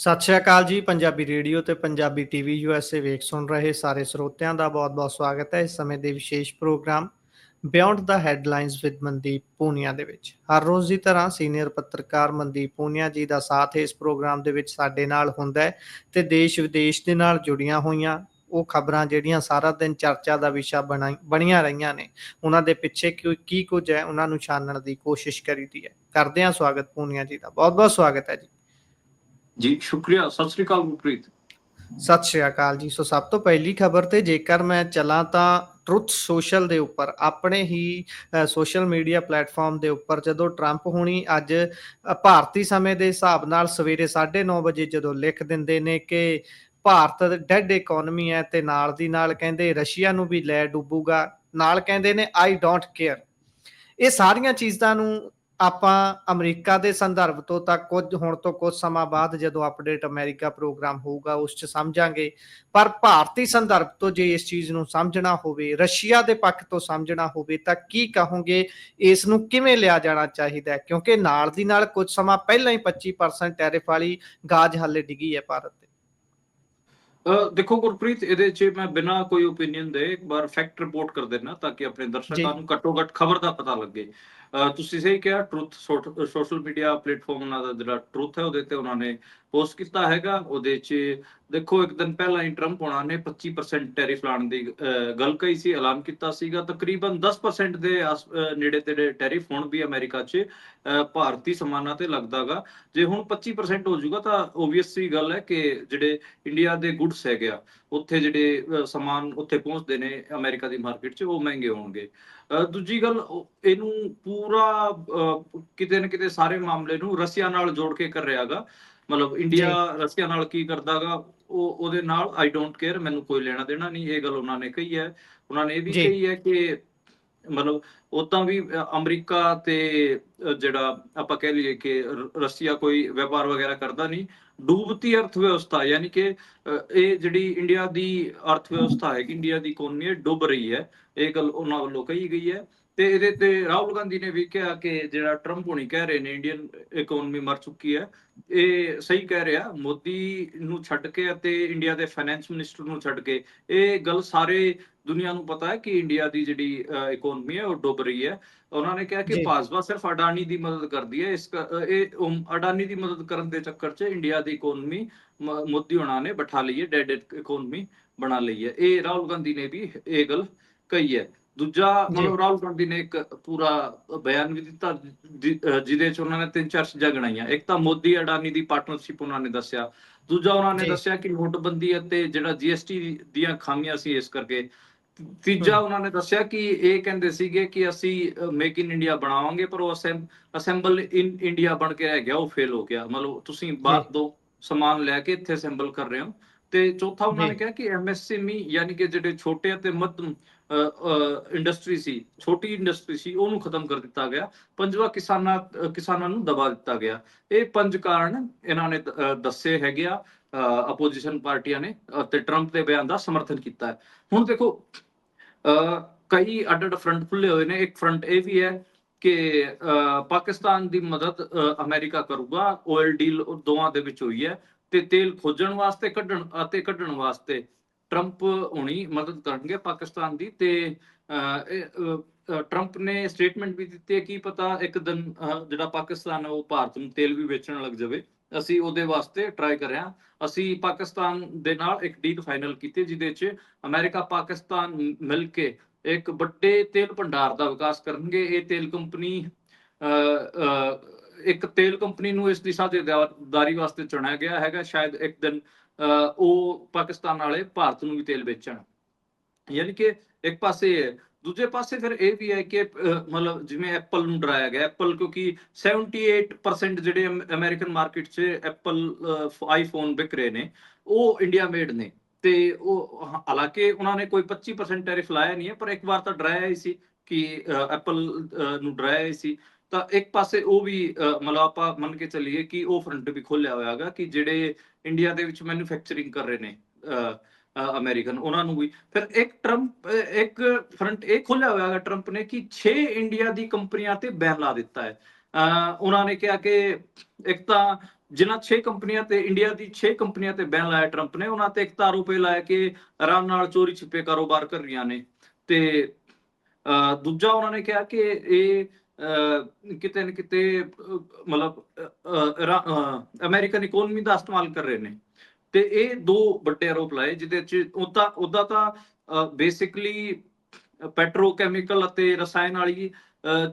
ਸਤਿ ਸ਼੍ਰੀ ਅਕਾਲ ਜੀ, ਪੰਜਾਬੀ ਰੇਡੀਓ ਤੇ ਪੰਜਾਬੀ ਟੀਵੀ ਯੂਐਸਏ ਵੇਖ ਸੁਣ ਰਹੇ ਸਾਰੇ ਸਰੋਤਿਆਂ ਦਾ ਬਹੁਤ-ਬਹੁਤ ਸਵਾਗਤ ਹੈ ਇਸ ਸਮੇਂ ਦੇ ਵਿਸ਼ੇਸ਼ ਪ੍ਰੋਗਰਾਮ ਬਿਯੋਂਡ ਦਾ ਹੈਡਲਾਈਨਸ ਵਿਦ ਮਨਦੀਪ ਪੂਨੀਆ ਦੇ ਵਿੱਚ। ਹਰ ਰੋਜ਼ ਦੀ ਤਰ੍ਹਾਂ ਸੀਨੀਅਰ ਪੱਤਰਕਾਰ ਮਨਦੀਪ ਪੂਨੀਆ ਜੀ ਦਾ ਸਾਥ ਇਸ ਪ੍ਰੋਗਰਾਮ ਦੇ ਵਿੱਚ ਸਾਡੇ ਨਾਲ ਹੁੰਦਾ ਹੈ ਤੇ ਦੇਸ਼ ਵਿਦੇਸ਼ ਦੇ ਨਾਲ ਜੁੜੀਆਂ ਹੋਈਆਂ ਉਹ ਖਬਰਾਂ ਜਿਹੜੀਆਂ ਸਾਰਾ ਦਿਨ ਚਰਚਾ ਦਾ ਵਿਸ਼ਾ ਬਣਾ- ਬਣੀਆਂ ਰਹੀਆਂ ਨੇ, ਉਹਨਾਂ ਦੇ ਪਿੱਛੇ ਕੀ ਕੀ ਕੁਝ ਹੈ, ਉਹਨਾਂ ਨੂੰ ਛਾਨਣ ਦੀ ਕੋਸ਼ਿਸ਼ ਕਰੀਦੀ ਹੈ। ਕਰਦੇ ਹਾਂ ਸਵਾਗਤ ਪੂਨੀਆ ਜੀ ਦਾ। ਬਹੁਤ-ਬਹੁਤ ਸਵਾਗਤ ਹੈ ਜੀ। ਜੀ, ਸ਼ੁਕਰੀਆ, ਸਤਿ ਸ੍ਰੀ ਅਕਾਲ ਗੁਰਪ੍ਰੀਤ। ਸਤਿ ਸ਼੍ਰੀ ਅਕਾਲ ਜੀ। ਸੋ ਸਭ ਤੋਂ ਪਹਿਲੀ ਖਬਰ ਤੇ ਜੇਕਰ ਮੈਂ ਚੱਲਾਂ ਤਾਂ ਟਰੁੱਥ ਸੋਸ਼ਲ ਦੇ ਉੱਪਰ, ਆਪਣੇ ਹੀ ਸੋਸ਼ਲ ਮੀਡੀਆ ਪਲੇਟਫਾਰਮ ਦੇ ਉੱਪਰ ਜਦੋਂ ਟਰੰਪ ਹੁਣੀ ਅੱਜ ਭਾਰਤੀ ਸਮੇਂ ਦੇ ਹਿਸਾਬ ਨਾਲ ਸਵੇਰੇ 9:30 ਵਜੇ ਜਦੋਂ ਲਿਖ ਦਿੰਦੇ ਨੇ ਕਿ ਭਾਰਤ ਡੈਡ ਇਕਨੋਮੀ ਹੈ ਤੇ ਨਾਲ ਦੀ ਨਾਲ ਕਹਿੰਦੇ ਰਸ਼ੀਆ ਨੂੰ ਵੀ ਲੈ ਡੁੱਬੂਗਾ, ਨਾਲ ਕਹਿੰਦੇ ਨੇ ਆਈ ਡੋਂਟ ਕੇਅਰ ਇਹ ਸਾਰੀਆਂ ਚੀਜ਼ਾਂ ਨੂੰ ਆਪਾਂ ਅਮਰੀਕਾ ਦੇ ਸੰਦਰਭ ਤੋਂ ਤਾਂ ਕੁਝ ਹੁਣ ਤੋਂ ਕੁਝ ਸਮਾਂ ਬਾਅਦ ਜਦੋਂ ਅਪਡੇਟ ਅਮਰੀਕਾ ਪ੍ਰੋਗਰਾਮ ਹੋਊਗਾ ਉਸ 'ਚ ਸਮਝਾਂਗੇ। ਪਰ ਭਾਰਤੀ ਸੰਦਰਭ ਤੋਂ ਜੇ ਇਸ ਚੀਜ਼ ਨੂੰ ਸਮਝਣਾ ਹੋਵੇ ਰਸ਼ੀਆ ਦੇ ਪੱਖ ਤੋਂ ਸਮਝਣਾ ਹੋਵੇ ਤਾਂ ਕੀ ਕਹੋਗੇ ਇਸ ਨੂੰ ਕਿਵੇਂ ਲਿਆ ਜਾਣਾ ਚਾਹੀਦਾ ਹੈ? ਕਿਉਂਕਿ ਨਾਲ ਦੀ ਨਾਲ ਕੁਝ ਸਮਾਂ ਪਹਿਲਾਂ ਹੀ 25% ਟੈਰਿਫ ਵਾਲੀ ਗਾਜ ਹਾਲੇ ਡਿੱਗੀ ਹੈ ਭਾਰਤ ਤੇ। ਦੇਖੋ ਗੁਰਪ੍ਰੀਤ ਇਹਦੇ 'ਚ ਮੈਂ ਬਿਨਾਂ ਕੋਈ ਓਪੀਨੀਅਨ ਦੇ ਇੱਕ ਵਾਰ ਫੈਕਟ ਰਿਪੋਰਟ ਕਰ ਦੇਣਾ ਤਾਂ ਕਿ ਆਪਣੇ ਦਰਸ਼ਕਾਂ। ਨੂੰ ਘੱਟੋ ਘੱਟ ਖਬਰ ਦਾ ਪਤਾ ਲੱਗੇ। ਤੁਸੀਂ ਸਹੀ ਕਿਹਾ ਟਰੁੱਥ ਸੋਸ਼ਲ ਮੀਡੀਆ ਪਲੇਟਫਾਰਮ ਉਹਨਾਂ ਦਾ ਜਿਹੜਾ ਟਰੁੱਥ ਹੈ, ਉਹਦੇ ਤੇ ਉਹਨਾਂ ਨੇ ਪੋਸਟ ਕੀਤਾ ਹੈਗਾ, ਉਹਦੇ 'ਚ ਦੇਖੋ, ਇੱਕ ਦਿਨ ਪਹਿਲਾਂ ਹੀ ਟਰੰਪ ਉਹਨਾਂ ਨੇ 25% ਟੈਰਿਫ ਲਾਉਣ ਦੀ ਗੱਲ ਕਹੀ ਸੀ, ਐਲਾਨ ਕੀਤਾ ਸੀਗਾ। ਤਕਰੀਬਨ 10% ਦੇ ਨੇੜੇ ਤੇੜੇ ਟੈਰਿਫ ਹੁਣ ਵੀ ਅਮਰੀਕਾ 'ਚ ਭਾਰਤੀ ਸਮਾਨਾਂ ਤੇ ਲੱਗਦਾਗਾ। ਜੇ ਹੁਣ 25% ਹੋ ਜਾਊਗਾ ਤਾਂ ਓਬਵੀਅਸ ਸੀ ਗੱਲ ਹੈ ਕਿ ਜਿਹੜੇ ਇੰਡੀਆ ਦੇ ਗੁੱਡਸ ਹੈਗੇ ਆ, ਉੱਥੇ ਜਿਹੜੇ ਸਮਾਨ ਉੱਥੇ ਪਹੁੰਚਦੇ ਨੇ ਅਮਰੀਕਾ ਦੀ ਮਾਰਕੀਟ 'ਚ, ਉਹ ਮਹਿੰਗੇ ਹੋਣਗੇ। ਦੂਜੀ ਗੱਲ ਇਹਨੂੰ ਪੂਰਾ ਕਿਤੇ ਨਾ ਕਿਤੇ ਸਾਰੇ ਮਾਮਲੇ ਨੂੰ ਰਸ਼ੀਆ ਨਾਲ ਜੋੜ ਕੇ ਕਰ ਰਿਹਾਗਾ। ਮਤਲਬ ਇੰਡੀਆ ਰਸ਼ੀਆ ਨਾਲ ਕੀ ਕਰਦਾਗਾ ਉਹ ਉਹਦੇ ਨਾਲ ਆਈ ਡੋਂਟ ਕੇਅਰ ਮੈਨੂੰ ਕੋਈ ਲੈਣਾ ਦੇਣਾ ਨਹੀਂ ਇਹ ਗੱਲ ਉਹਨਾਂ ਨੇ ਕਹੀ ਹੈ। ਉਹਨਾਂ ਨੇ ਇਹ ਵੀ। ਕਹੀ ਹੈ ਕਿ ਮਤਲਬ ਉਦਾਂ ਵੀ ਅਮਰੀਕਾ ਤੇ ਜਿਹੜਾ ਆਪਾਂ ਕਹਿ ਲਈਏ ਕਿ ਰਸ਼ੀਆ ਕੋਈ ਵਪਾਰ ਵਗੈਰਾ ਕਰਦਾ ਨਹੀਂ ਡੂਬਤੀ ਅਰਥ ਵਿਵਸਥਾ ਯਾਨੀ ਕਿ ਇਹ ਜਿਹੜੀ ਇੰਡੀਆ ਦੀ ਅਰਥ ਵਿਵਸਥਾ ਹੈ ਕਿ ਇੰਡੀਆ ਦੀ ਇਕਨੋਮੀ ਡੁੱਬ ਰਹੀ ਹੈ। ਇਹ ਗੱਲ ਉਹਨਾਂ ਵੱਲੋਂ ਕਹੀ ਗਈ ਹੈ। ਤੇ ਇਹਦੇ ਤੇ ਰਾਹੁਲ ਗਾਂਧੀ ਨੇ ਵੀ ਕਿਹਾ ਕਿ ਜਿਹੜਾ ਟਰੰਪ ਹੋਣੀ ਕਹਿ ਰਹੇ ਨੇ ਇੰਡੀਅਨ ਇਕਨੋਮੀ ਮਰ ਚੁੱਕੀ ਹੈ ਇਹ ਸਹੀ ਕਹਿ ਰਿਹਾ ਮੋਦੀ ਨੂੰ ਛੱਡ ਕੇ ਅਤੇ ਇੰਡੀਆ ਦੇ ਫਾਈਨੈਂਸ ਮਿਨਿਸਟਰ ਨੂੰ ਛੱਡ ਕੇ ਇਹ ਗੱਲ ਸਾਰੇ ਦੁਨੀਆ ਨੂੰ ਪਤਾ ਹੈ ਕਿ ਇੰਡੀਆ ਦੀ ਜਿਹੜੀ ਇਕਨੋਮੀ ਹੈ ਉਹ ਡੁੱਬ ਰਹੀ ਹੈ। ਉਹਨਾਂ ਨੇ ਕਿਹਾ ਕਿ। ਭਾਜਪਾ ਸਿਰਫ ਅਡਾਨੀ ਦੀ ਮਦਦ ਕਰਦੀ ਹੈ ਇਸ ਇਹ ਅਡਾਨੀ ਦੀ ਮਦਦ ਕਰਨ ਦੇ ਚੱਕਰ 'ਚ ਇੰਡੀਆ ਦੀ ਇਕਨੋਮੀ ਮੋਦੀ ਹੋਣਾ ਨੇ ਬਿਠਾ ਲਈ ਹੈ ਡੈਡ ਇਕਨੋਮੀ ਬਣਾ ਲਈ ਹੈ। ਇਹ ਰਾਹੁਲ ਗਾਂਧੀ ਨੇ ਵੀ ਇਹ ਗੱਲ ਕਹੀ ਹੈ। ਦੂਜਾ। ਮਤਲਬ ਰਾਹੁਲ ਗਾਂਧੀ ਨੇ ਇੱਕ ਪੂਰਾ ਬਿਆਨ ਵੀ ਦਿੱਤਾ ਜਿਹਦੇ 'ਚ ਉਹਨਾਂ ਨੇ ਤਿੰਨ ਚਾਰ ਚੀਜ਼ਾਂ ਗਣਾਈਆਂ ਇੱਕ ਤਾਂ ਮੋਦੀ ਅਡਾਨੀ ਦੀ ਪਾਰਟਨਰਸ਼ਿਪ ਉਹਨਾਂ ਨੇ ਦੱਸਿਆ ਦੂਜਾ ਉਹਨਾਂ ਨੇ। ਦੱਸਿਆ ਕਿ ਨੋਟਬੰਦੀ ਅਤੇ ਜਿਹੜਾ ਜੀਐਸਟੀ ਦੀਆਂ ਖਾਮੀਆਂ ਸੀ ਇਸ ਕਰਕੇ ਤੀਜਾ। ਉਹਨਾਂ ਨੇ ਦੱਸਿਆ ਕਿ ਇਹ ਕਹਿੰਦੇ ਸੀਗੇ ਕਿ ਅਸੀਂ ਮੇਕ ਇਨ ਇੰਡੀਆ ਬਣਾਵਾਂਗੇ ਪਰ ਉਹ ਅਸੈਂਬਲ ਇਨ ਇੰਡੀਆ ਬਣ ਕੇ ਰਹਿ ਗਿਆ ਉਹ ਫੇਲ ਹੋ ਗਿਆ ਮਤਲਬ ਤੁਸੀਂ ਬਾਹਰ। ਤੋਂ ਸਮਾਨ ਲੈ ਕੇ ਇੱਥੇ ਅਸੈਂਬਲ ਕਰ ਰਹੇ ਹੋ ਤੇ ਚੌਥਾ ਉਹਨਾਂ ਨੇ। ਕਿਹਾ ਕਿ ਐਮਐਸਐਮਈ ਯਾਨੀ ਕਿ ਜਿਹੜੇ ਛੋਟੇ ਅਤੇ ਮੱਧਮ ਇੰਡਸਟਰੀ ਸੀ ਛੋਟੀ ਇੰਡਸਟਰੀ ਸੀ ਉਹਨੂੰ ਖਤਮ ਕਰ ਦਿੱਤਾ ਗਿਆ। ਪੰਜਵਾਂ ਕਿਸਾਨਾਂ ਕਿਸਾਨਾਂ ਨੂੰ ਦਬਾ ਦਿੱਤਾ ਗਿਆ। ਇਹ ਪੰਜ ਕਾਰਨ ਇਹਨਾਂ ਨੇ ਦੱਸੇ ਹੈਗੇ ਆ ਅਪੋਜੀਸ਼ਨ ਪਾਰਟੀਆਂ ਨੇ ਤੇ ਟਰੰਪ ਦੇ ਬਿਆਨ ਦਾ ਸਮਰਥਨ ਕੀਤਾ ਹੈ। ਹੁਣ ਦੇਖੋ ਅ, ਕਈ ਅੱਡ ਅੱਡ ਫਰੰਟ ਖੁੱਲੇ ਹੋਏ ਨੇ। ਇੱਕ ਫਰੰਟ ਇਹ ਵੀ ਹੈ ਕਿ ਅ, ਪਾਕਿਸਤਾਨ ਦੀ ਮਦਦ ਅ, ਅਮਰੀਕਾ ਕਰੂਗਾ। ਓਇਲ ਡੀਲ ਦੋਵਾਂ ਦੇ ਵਿੱਚ ਹੋਈ ਹੈ। ਤੇ ਤੇਲ ਖੋਜਣ ਵਾਸਤੇ ਕੱਢਣ ਅਤੇ ਕੱਢਣ ਵਾਸਤੇ ਟਰੰਪ ਹੋਣੀ ਮਦਦ ਕਰਨਗੇ ਪਾਕਿਸਤਾਨ ਦੀ ਤੇ ਟਰੰਪ ਨੇ ਸਟੇਟਮੈਂਟ ਵੀ ਦਿੱਤੀ ਹੈ ਕਿ ਪਤਾ ਇੱਕ ਦਿਨ ਜਿਹੜਾ ਪਾਕਿਸਤਾਨ ਉਹ ਭਾਰਤ ਨੂੰ ਤੇਲ ਵੀ ਵੇਚਣ ਲੱਗ ਜਾਵੇ। ਅਸੀਂ ਉਹਦੇ ਵਾਸਤੇ ਟਰਾਈ ਕਰ ਰਹੇ ਹਾਂ। ਅਸੀਂ ਪਾਕਿਸਤਾਨ ਦੇ ਨਾਲ ਇੱਕ ਡੀਲ ਫਾਈਨਲ ਕੀਤੀ, ਜਿਹਦੇ 'ਚ ਅਮਰੀਕਾ ਪਾਕਿਸਤਾਨ ਮਿਲ ਕੇ ਇੱਕ ਵੱਡੇ ਤੇਲ ਭੰਡਾਰ ਦਾ ਵਿਕਾਸ ਕਰਨਗੇ। ਇਹ ਤੇਲ ਕੰਪਨੀ ਇੱਕ ਤੇਲ ਕੰਪਨੀ ਨੂੰ ਇਸ ਦਿਸ਼ਾ ਦੀ ਸਾਝੇਦਾਰੀ ਵਾਸਤੇ ਚੁਣਿਆ ਗਿਆ ਹੈਗਾ। ਸ਼ਾਇਦ ਇੱਕ ਦਿਨ ਉਹ ਪਾਕਿਸਤਾਨ ਵਾਲੇ ਭਾਰਤ ਨੂੰ ਵੀ ਤੇਲ ਵੇਚਣ। ਯਾਨੀ ਕਿ ਇੱਕ ਪਾਸੇ ਦੂਜੇ ਪਾਸੇ ਫਿਰ ਇਹ ਵੀ ਹੈ ਕਿ ਮਤਲਬ ਜਿਵੇਂ ਐਪਲ ਨੂੰ ਡਰਾਇਆ ਗਿਆ, ਐਪਲ ਕਿਉਂਕਿ 78% ਜਿਹੜੇ ਅਮਰੀਕਨ ਮਾਰਕੀਟ 'ਚ ਐਪਲ ਆਈਫੋਨ ਵਿਕ ਰਹੇ ਨੇ, ਉਹ ਇੰਡੀਆ ਮੇਡ ਨੇ। ਤੇ ਉਹ ਹਾਲਾਂਕਿ ਉਹਨਾਂ ਨੇ ਕੋਈ 25% ਟੈਰਿਫ ਲਾਇਆ ਨਹੀਂ ਹੈ, ਪਰ ਇੱਕ ਵਾਰ ਤਾਂ ਡਰਾਇਆ ਹੀ ਸੀ ਕਿ ਐਪਲ ਨੂੰ ਡਰਾਇਆ ਹੀ ਸੀ। ਤਾਂ ਇੱਕ ਪਾਸੇ ਉਹ ਵੀ ਅ, ਮਤਲਬ ਆਪਾਂ ਮੰਨ ਕੇ ਚੱਲੀਏ ਕਿ ਉਹ ਫਰੰਟ ਵੀ ਖੋਲਿਆ ਹੋਇਆ ਹੋਇਆਗਾ ਕਿ ਜਿਹੜੇ ਇੰਡੀਆ ਦੇ ਵਿੱਚ ਮੈਨੂਫੈਕਚਰਿੰਗ ਕਰ ਰਹੇ ਨੇ ਅਮਰੀਕਨ ਉਹਨਾਂ ਨੂੰ ਵੀ। ਫਿਰ ਇੱਕ ਟਰੰਪ ਇੱਕ ਫਰੰਟ ਇਹ ਖੋਲਿਆ ਹੋਇਆਗਾ ਟਰੰਪ ਨੇ ਕਿ 6 ਇੰਡੀਆ ਦੀ ਕੰਪਨੀਆਂ ਤੇ ਬੈਨ ਲਾ ਦਿੱਤਾ ਹੈ। ਉਹਨਾਂ ਨੇ ਕਿਹਾ ਕਿ ਇੱਕ ਤਾਂ ਜਿਨ੍ਹਾਂ 6 ਕੰਪਨੀਆਂ ਤੇ ਇੰਡੀਆ ਦੀ 6 ਕੰਪਨੀਆਂ ਤੇ ਬੈਨ ਲਾਇਆ ਟਰੰਪ ਨੇ ਉਹਨਾਂ ਤੇ ਇੱਕ ਤਾਂ ਆਰੋਪ ਲਾਇਆ ਕਿ ਆਰਾਮ ਨਾਲ ਚੋਰੀ ਛਿਪੇ ਕਾਰੋਬਾਰ ਕਰ ਰਹੀਆਂ ਨੇ। ਤੇ ਅਹ, ਦੂਜਾ ਉਹਨਾਂ ਨੇ ਕਿਹਾ ਕਿ ਇਹ ਕਿਤੇ ਨਾ ਕਿਤੇ ਮਤਲਬ ਅਮਰੀਕਨ ਇਕਨੋਮੀ ਦਾ ਇਸਤੇਮਾਲ ਕਰ ਰਹੇ ਨੇ। ਤੇ ਇਹ ਦੋ ਵੱਡੇ ਆਰੋਪ ਲਾਏ ਜਿਹਦੇ ਚ ਉਹਦਾ ਉਹਦਾ ਤਾਂ ਬੇਸਿਕਲੀ ਪੈਟਰੋਕੈਮੀਕਲ ਅਤੇ ਰਸਾਇਣ ਵਾਲੀ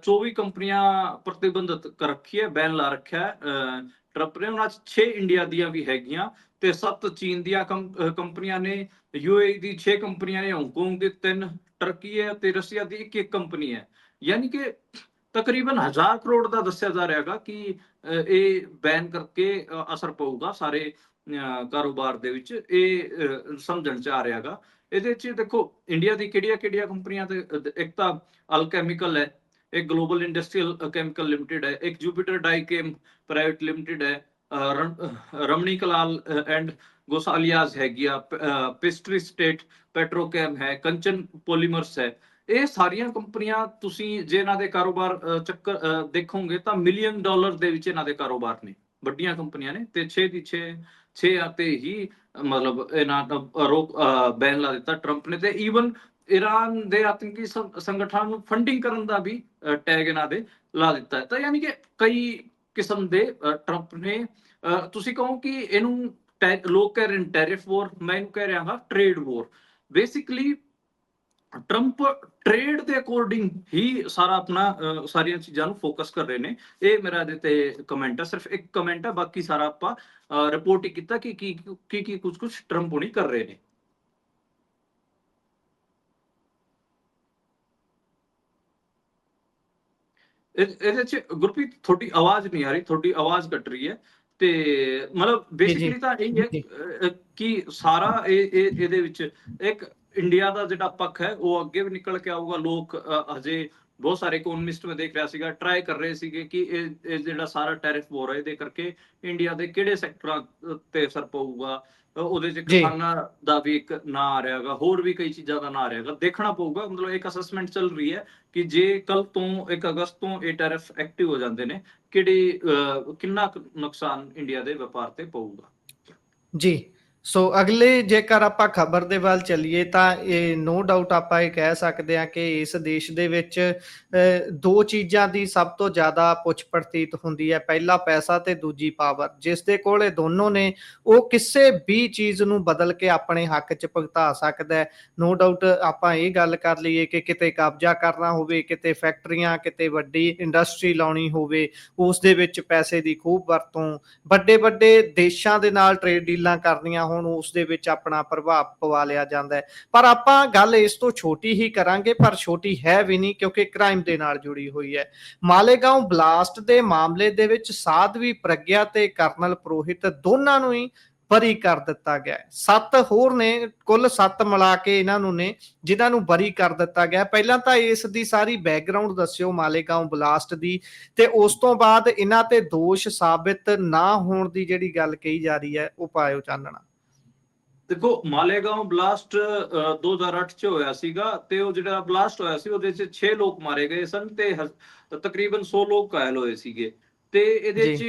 24 ਕੰਪਨੀਆਂ ਪ੍ਰਤੀਬੰਧਿਤ ਕਰ ਰੱਖੀ ਹੈ ਬੈਨ ਲਾ ਰੱਖਿਆ ਅਹ, ਟਰੰਪ ਨੇ। ਉਹਨਾਂ ਚ 6 ਇੰਡੀਆ ਦੀਆਂ ਵੀ ਹੈਗੀਆਂ ਤੇ 7 ਚੀਨ ਦੀਆਂ ਕੰਪ- ਕੰਪਨੀਆਂ ਨੇ। ਯੂਏਈ ਦੀ 6 ਕੰਪਨੀਆਂ ਨੇ ਹਾਂਗਕਾਂਗ ਦੀ 3 ਟਰਕੀ ਹੈ ਤੇ ਰਸ਼ੀਆ ਦੀ ਇੱਕ ਇੱਕ ਕੰਪਨੀ ਹੈ। ਯਾਨੀ ਕਿ ਤਕਰੀਬਨ 1000 ਕਰੋੜ ਦਾ ਦੱਸਿਆ ਜਾ ਰਿਹਾ ਹੈਗਾ ਕਿ ਇਹ ਬੈਨ ਕਰਕੇ ਅਸਰ ਪਊਗਾ ਸਾਰੇ ਕਾਰੋਬਾਰ ਦੇ ਵਿੱਚ। ਇਹ ਸਮਝਣ ਚ ਆ ਰਿਹਾ ਹੈਗਾ ਇਹਦੇ ਚ ਦੇਖੋ ਇੰਡੀਆ ਦੀ ਕਿਹੜੀਆਂ ਕਿਹੜੀਆਂ ਕੰਪਨੀਆਂ ਤੇ ਅਹ, ਇੱਕ ਤਾਂ ਅਲਕੈਮੀਕਲ ਹੈ ਇੱਕ ਗਲੋਬਲ ਇੰਡਸਟਰੀਅਲ ਕੈਮੀਕਲ ਲਿਮਟਿਡ ਹੈ ਇੱਕ ਜੁਪੀਟਰ ਡਾਈਕੇਮ ਪ੍ਰਾਈਵੇਟ ਲਿਮਟਿਡ ਹੈ ਰਮਣੀ ਕਲਾਲ ਐਂਡ ਗੋਸਾਲੀਆਜ਼ ਹੈਗੀ ਆ ਪਿਸਟਰੀ ਸਟੇਟ ਪੈਟਰੋਕੈਮ ਹੈ ਕੰਚਨ ਪੋਲੀਮਰਸ ਹੈ। ਇਹ ਸਾਰੀਆਂ ਕੰਪਨੀਆਂ ਤੁਸੀਂ ਜੇ ਇਹਨਾਂ ਦੇ ਕਾਰੋਬਾਰ ਚੱਕਰ ਦੇਖੋਗੇ ਤਾਂ ਮਿਲੀਅਨ ਡਾਲਰ ਦੇ ਵਿੱਚ ਇਹਨਾਂ ਦੇ ਕਾਰੋਬਾਰ ਨੇ। ਵੱਡੀਆਂ ਕੰਪਨੀਆਂ ਨੇ ਤੇ 6 ਦੀ 6 6 ਅਤੇ ਹੀ ਮਤਲਬ ਇਹਨਾਂ ਦਾ ਰੋਕ ਬੈਨ ਲਾ ਦਿੱਤਾ ਟਰੰਪ ਨੇ ਤੇ ਈਵਨ ਈਰਾਨ ਦੇ ਆਤੰਕੀ ਸੰ- ਸੰਗਠਨਾਂ ਨੂੰ ਫੰਡਿੰਗ ਕਰਨ ਦਾ ਵੀ ਟੈਗ ਇਹਨਾਂ ਦੇ ਲਾ ਦਿੱਤਾ। ਤਾਂ ਯਾਨੀ ਕਿ ਕਈ ਕਿਸਮ ਦੇ ਅਹ, ਟਰੰਪ ਨੇ ਅਹ, ਤੁਸੀਂ ਕਹੋ ਕਿ ਇਹਨੂੰ ਟੈ- ਲੋਕ ਕਹਿ ਰਹੇ ਨੇ ਟੈਰਿਫ ਵਾਰ ਮੈਂ ਇਹਨੂੰ ਕਹਿ ਰਿਹਾ ਹਾਂ trade war basically Trump trade ਦੇ ਅਕੋਰਡਿੰਗ ਹੀ ਸਾਰਾ ਆਪਣਾ ਸਾਰੀਆਂ ਚੀਜ਼ਾਂ ਨੂੰ ਫੋਕਸ ਕਰ ਰਹੇ ਨੇ। ਇਹ ਮੇਰਾ ਇਹਦੇ ਤੇ ਕਮੈਂਟ ਹੈ ਸਿਰਫ ਇੱਕ ਕਮੈਂਟ ਹੈ ਬਾਕੀ ਸਾਰਾ ਆਪਾਂ ਰਿਪੋਰਟ ਹੀ ਕੀਤਾ ਕਿ ਕੀ ਕੀ ਕੀ ਕੁਝ ਕੁਝ ਟਰੰਪ ਹੁਣੀ ਕਰ ਰਹੇ ਨੇ। ਇਹ- ਇਹਦੇ ਚ ਗੁਰਪ੍ਰੀਤ ਤੁਹਾਡੀ ਆਵਾਜ਼ ਨਹੀਂ ਆ ਰਹੀ ਤੁਹਾਡੀ ਆਵਾਜ਼ ਕੱਟ ਰਹੀ ਹੈ। ਤੇ ਮਤਲਬ ਬੇਸਿਕਲੀ ਤਾਂ ਇਹ ਹੈ ਕਿ ਸਾਰਾ ਇਹ ਇਹਦੇ ਵਿੱਚ ਇੱਕ ਇੰਡੀਆ ਦਾ ਜਿਹੜਾ ਪੱਖ ਹੈ ਉਹ ਅੱਗੇ ਵੀ ਨਿਕਲ ਕੇ ਆਊਗਾ। ਲੋਕ ਹਜੇ ਬਹੁਤ ਸਾਰੇ ਇਕਨੋਮਿਸਟ ਮੈਂ ਦੇਖ ਰਿਹਾ ਸੀਗਾ ਟਰਾਈ ਕਰ ਰਹੇ ਸੀਗੇ ਕਿ ਇਹ ਜਿਹੜਾ ਸਾਰਾ ਟੈਰਿਫ ਵਾਰ ਹੈ ਇਹਦੇ ਕਰਕੇ ਇੰਡੀਆ ਦੇ ਕਿਹੜੇ ਸੈਕਟਰਾਂ ਤੇ ਅਸਰ ਪਊਗਾ? ਉਹਦੇ ਚ। ਕਿਸਾਨਾਂ ਦਾ ਵੀ ਇੱਕ ਨਾਂ ਆ ਰਿਹਾ ਹੈਗਾ ਹੋਰ ਵੀ ਕਈ ਚੀਜ਼ਾਂ ਦਾ ਨਾਂ ਆ ਰਿਹਾ ਹੈਗਾ। ਦੇਖਣਾ ਪਊਗਾ ਮਤਲਬ ਇੱਕ ਅਸੈਸਮੈਂਟ ਚੱਲ ਰਹੀ ਹੈ ਕਿ ਜੇ ਕੱਲ ਤੋਂ 1 ਅਗਸਤ ਤੋਂ ਇਹ ਟੈਰਿਫ ਐਕਟਿਵ ਹੋ ਜਾਂਦੇ ਨੇ ਕਿਹੜੀ ਕਿੰਨਾ ਨੁਕਸਾਨ ਇੰਡੀਆ ਦੇ ਵਪਾਰ ਤੇ ਪਊਗਾ? ਜੀ। ਸੋ ਅਗਲੇ ਜੇਕਰ ਆਪਾਂ ਖਬਰ ਦੇ ਵੱਲ ਚੱਲੀਏ, ਤਾਂ ਇਹ ਨੋ ਡਾਊਟ ਆਪਾਂ ਇਹ ਕਹਿ ਸਕਦੇ ਹਾਂ ਕਿ ਇਸ ਦੇਸ਼ ਦੇ ਵਿੱਚ ਦੋ ਚੀਜ਼ਾਂ ਦੀ ਸਭ ਤੋਂ ਜ਼ਿਆਦਾ ਪੁੱਛ ਪ੍ਰਤੀਤ ਹੁੰਦੀ ਹੈ। ਪਹਿਲਾ ਪੈਸਾ ਤੇ ਦੂਜੀ ਪਾਵਰ ਜਿਸ ਦੇ ਕੋਲ ਇਹ ਦੋਨੋਂ ਨੇ, ਉਹ ਕਿਸੇ ਵੀ ਚੀਜ਼ ਨੂੰ ਬਦਲ ਕੇ ਆਪਣੇ ਹੱਕ 'ਚ ਭੁਗਤਾ ਸਕਦਾ ਹੈ। ਨੋ ਡਾਊਟ ਆਪਾਂ ਇਹ ਗੱਲ ਕਰ ਲਈਏ ਕਿ ਕਿਤੇ ਕਬਜ਼ਾ ਕਰਨਾ ਹੋਵੇ, ਕਿਤੇ ਫੈਕਟਰੀਆਂ, ਕਿਤੇ ਵੱਡੀ ਇੰਡਸਟਰੀ ਲਾਉਣੀ ਹੋਵੇ, ਉਸ ਦੇ ਵਿੱਚ ਪੈਸੇ ਦੀ ਖੂਬ ਵਰਤੋਂ ਵੱਡੇ ਵੱਡੇ ਦੇਸ਼ਾਂ ਦੇ ਨਾਲ ਟ੍ਰੇਡ ਡੀਲਾਂ ਕਰਨੀਆਂ ਹੋਣ ਉਸ ਦੇ ਵਿੱਚ ਆਪਣਾ ਪ੍ਰਭਾਵ ਪਵਾ ਲਿਆ ਜਾਂਦਾ ਹੈ। ਪਰ ਆਪਾਂ ਗੱਲ ਇਸ ਤੋਂ ਛੋਟੀ ਹੀ ਕਰਾਂਗੇ, ਪਰ ਛੋਟੀ ਹੈ ਵੀ ਨਹੀਂ ਕਿਉਂਕਿ ਕ੍ਰਾਈਮ ਦੇ ਨਾਲ ਜੁੜੀ ਹੋਈ ਹੈ। ਮਾਲੇਗਾਉਂ ਬਲਾਸਟ ਦੇ ਮਾਮਲੇ ਦੇ ਵਿੱਚ ਸਾਧਵੀ ਪ੍ਰਗਿਆ ਤੇ ਕਰਨਲ ਪ੍ਰੋਹਿਤ ਦੋਨਾਂ ਨੂੰ ਹੀ ਬਰੀ ਕਰ ਦਿੱਤਾ ਗਿਆ ਸੱਤ ਹੋਰ ਨੇ, ਕੁੱਲ ਸੱਤ ਮਿਲਾ ਕੇ ਇਹਨਾਂ ਨੂੰ ਨੇ, ਜਿਨ੍ਹਾਂ ਨੂੰ ਬਰੀ ਕਰ ਦਿੱਤਾ ਗਿਆ ਪਹਿਲਾਂ ਤਾਂ ਇਸ ਦੀ ਸਾਰੀ ਬੈਕਗ੍ਰਾਉਂਡ ਦੱਸਿਓ ਮਾਲੇਗਾਉਂ ਬਲਾਸਟ ਦੀ ਤੇ ਉਸ ਤੋਂ ਬਾਅਦ ਇਹਨਾਂ ਤੇ ਦੋਸ਼ ਸਾਬਿਤ ਨਾ ਹੋਣ ਦੀ ਜਿਹੜੀ ਗੱਲ ਕਹੀ ਜਾ ਰਹੀ ਹੈ, ਉਹ ਪਾਇਓ ਚਾਨਣਾ। ਦੇਖੋ ਮਾਲੇਗਾਉਂ ਬਲਾਸਟ 2008 ਚ ਹੋਇਆ ਸੀਗਾ ਤੇ ਉਹ ਜਿਹੜਾ ਬਲਾਸਟ ਹੋਇਆ ਸੀ, ਉਹਦੇ ਚ 6 ਲੋਕ ਮਾਰੇ ਗਏ ਸਨ ਤੇ ਤਕਰੀਬਨ 100 ਲੋਕ ਘਾਇਲ ਹੋਏ ਸੀਗੇ। ਤੇ ਇਹਦੇ ਚ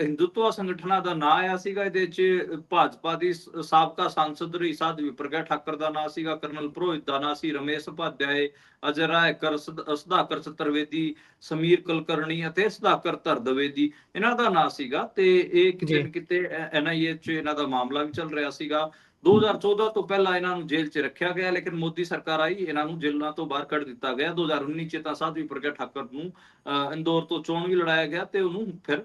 ਹਿੰਦੂਤਵਾ ਸੰਗਠਨਾਂ ਦਾ ਨਾਂ ਆਇਆ ਸੀਗਾ ਇਹਦੇ ਚ ਭਾਜਪਾ ਦੀ ਸਾਬਕਾ ਸਾਂਸਦ ਰਹੀ ਸਾਧਵੀ ਪ੍ਰਗਿਆ ਠਾਕਰ ਦਾ ਨਾਂ ਸੀਗਾ ਕਰਨਲ ਪ੍ਰੋਹਿਤ ਦਾ ਨਾਂ ਸੀ ਰਮੇਸ਼ ਉਪਾਧਿਆਏ ਅਜय ਰਾਏ ਕਰ ਸੁਧਾਕਰ ਚਤੁਰਵੇਦੀ ਸਮੀਰ ਕੁਲਕਰਣੀ ਅਤੇ ਸੁਧਾਕਰ ਧਰਦਵੇਦੀ ਇਹਨਾਂ ਦਾ ਨਾਂ ਸੀਗਾ ਤੇ ਇਹ ਕਿਤੇ ਕਿਤੇ ਐਨਆਈਏ ਚ ਇਹਨਾਂ ਦਾ ਮਾਮਲਾ ਵੀ ਚੱਲ ਰਿਹਾ ਸੀਗਾ। 2014 ਤੋਂ ਪਹਿਲਾਂ ਇਹਨਾਂ ਨੂੰ ਜੇਲ੍ਹ 'ਚ ਰੱਖਿਆ ਗਿਆ ਲੇਕਿਨ ਮੋਦੀ ਸਰਕਾਰ ਆਈ ਇਹਨਾਂ ਨੂੰ ਜੇਲ੍ਹਾਂ ਤੋਂ ਬਾਹਰ ਕੱਢ ਦਿੱਤਾ ਗਿਆ 2019 ਚ ਤਾਂ ਸਾਧਵੀ ਪ੍ਰਗਿਆ ਠਾਕਰ ਨੂੰ ਇੰਦੌਰ ਤੋਂ ਚੋਣ ਵੀ ਲੜਾਇਆ ਗਿਆ ਤੇ ਉਹਨੂੰ ਫਿਰ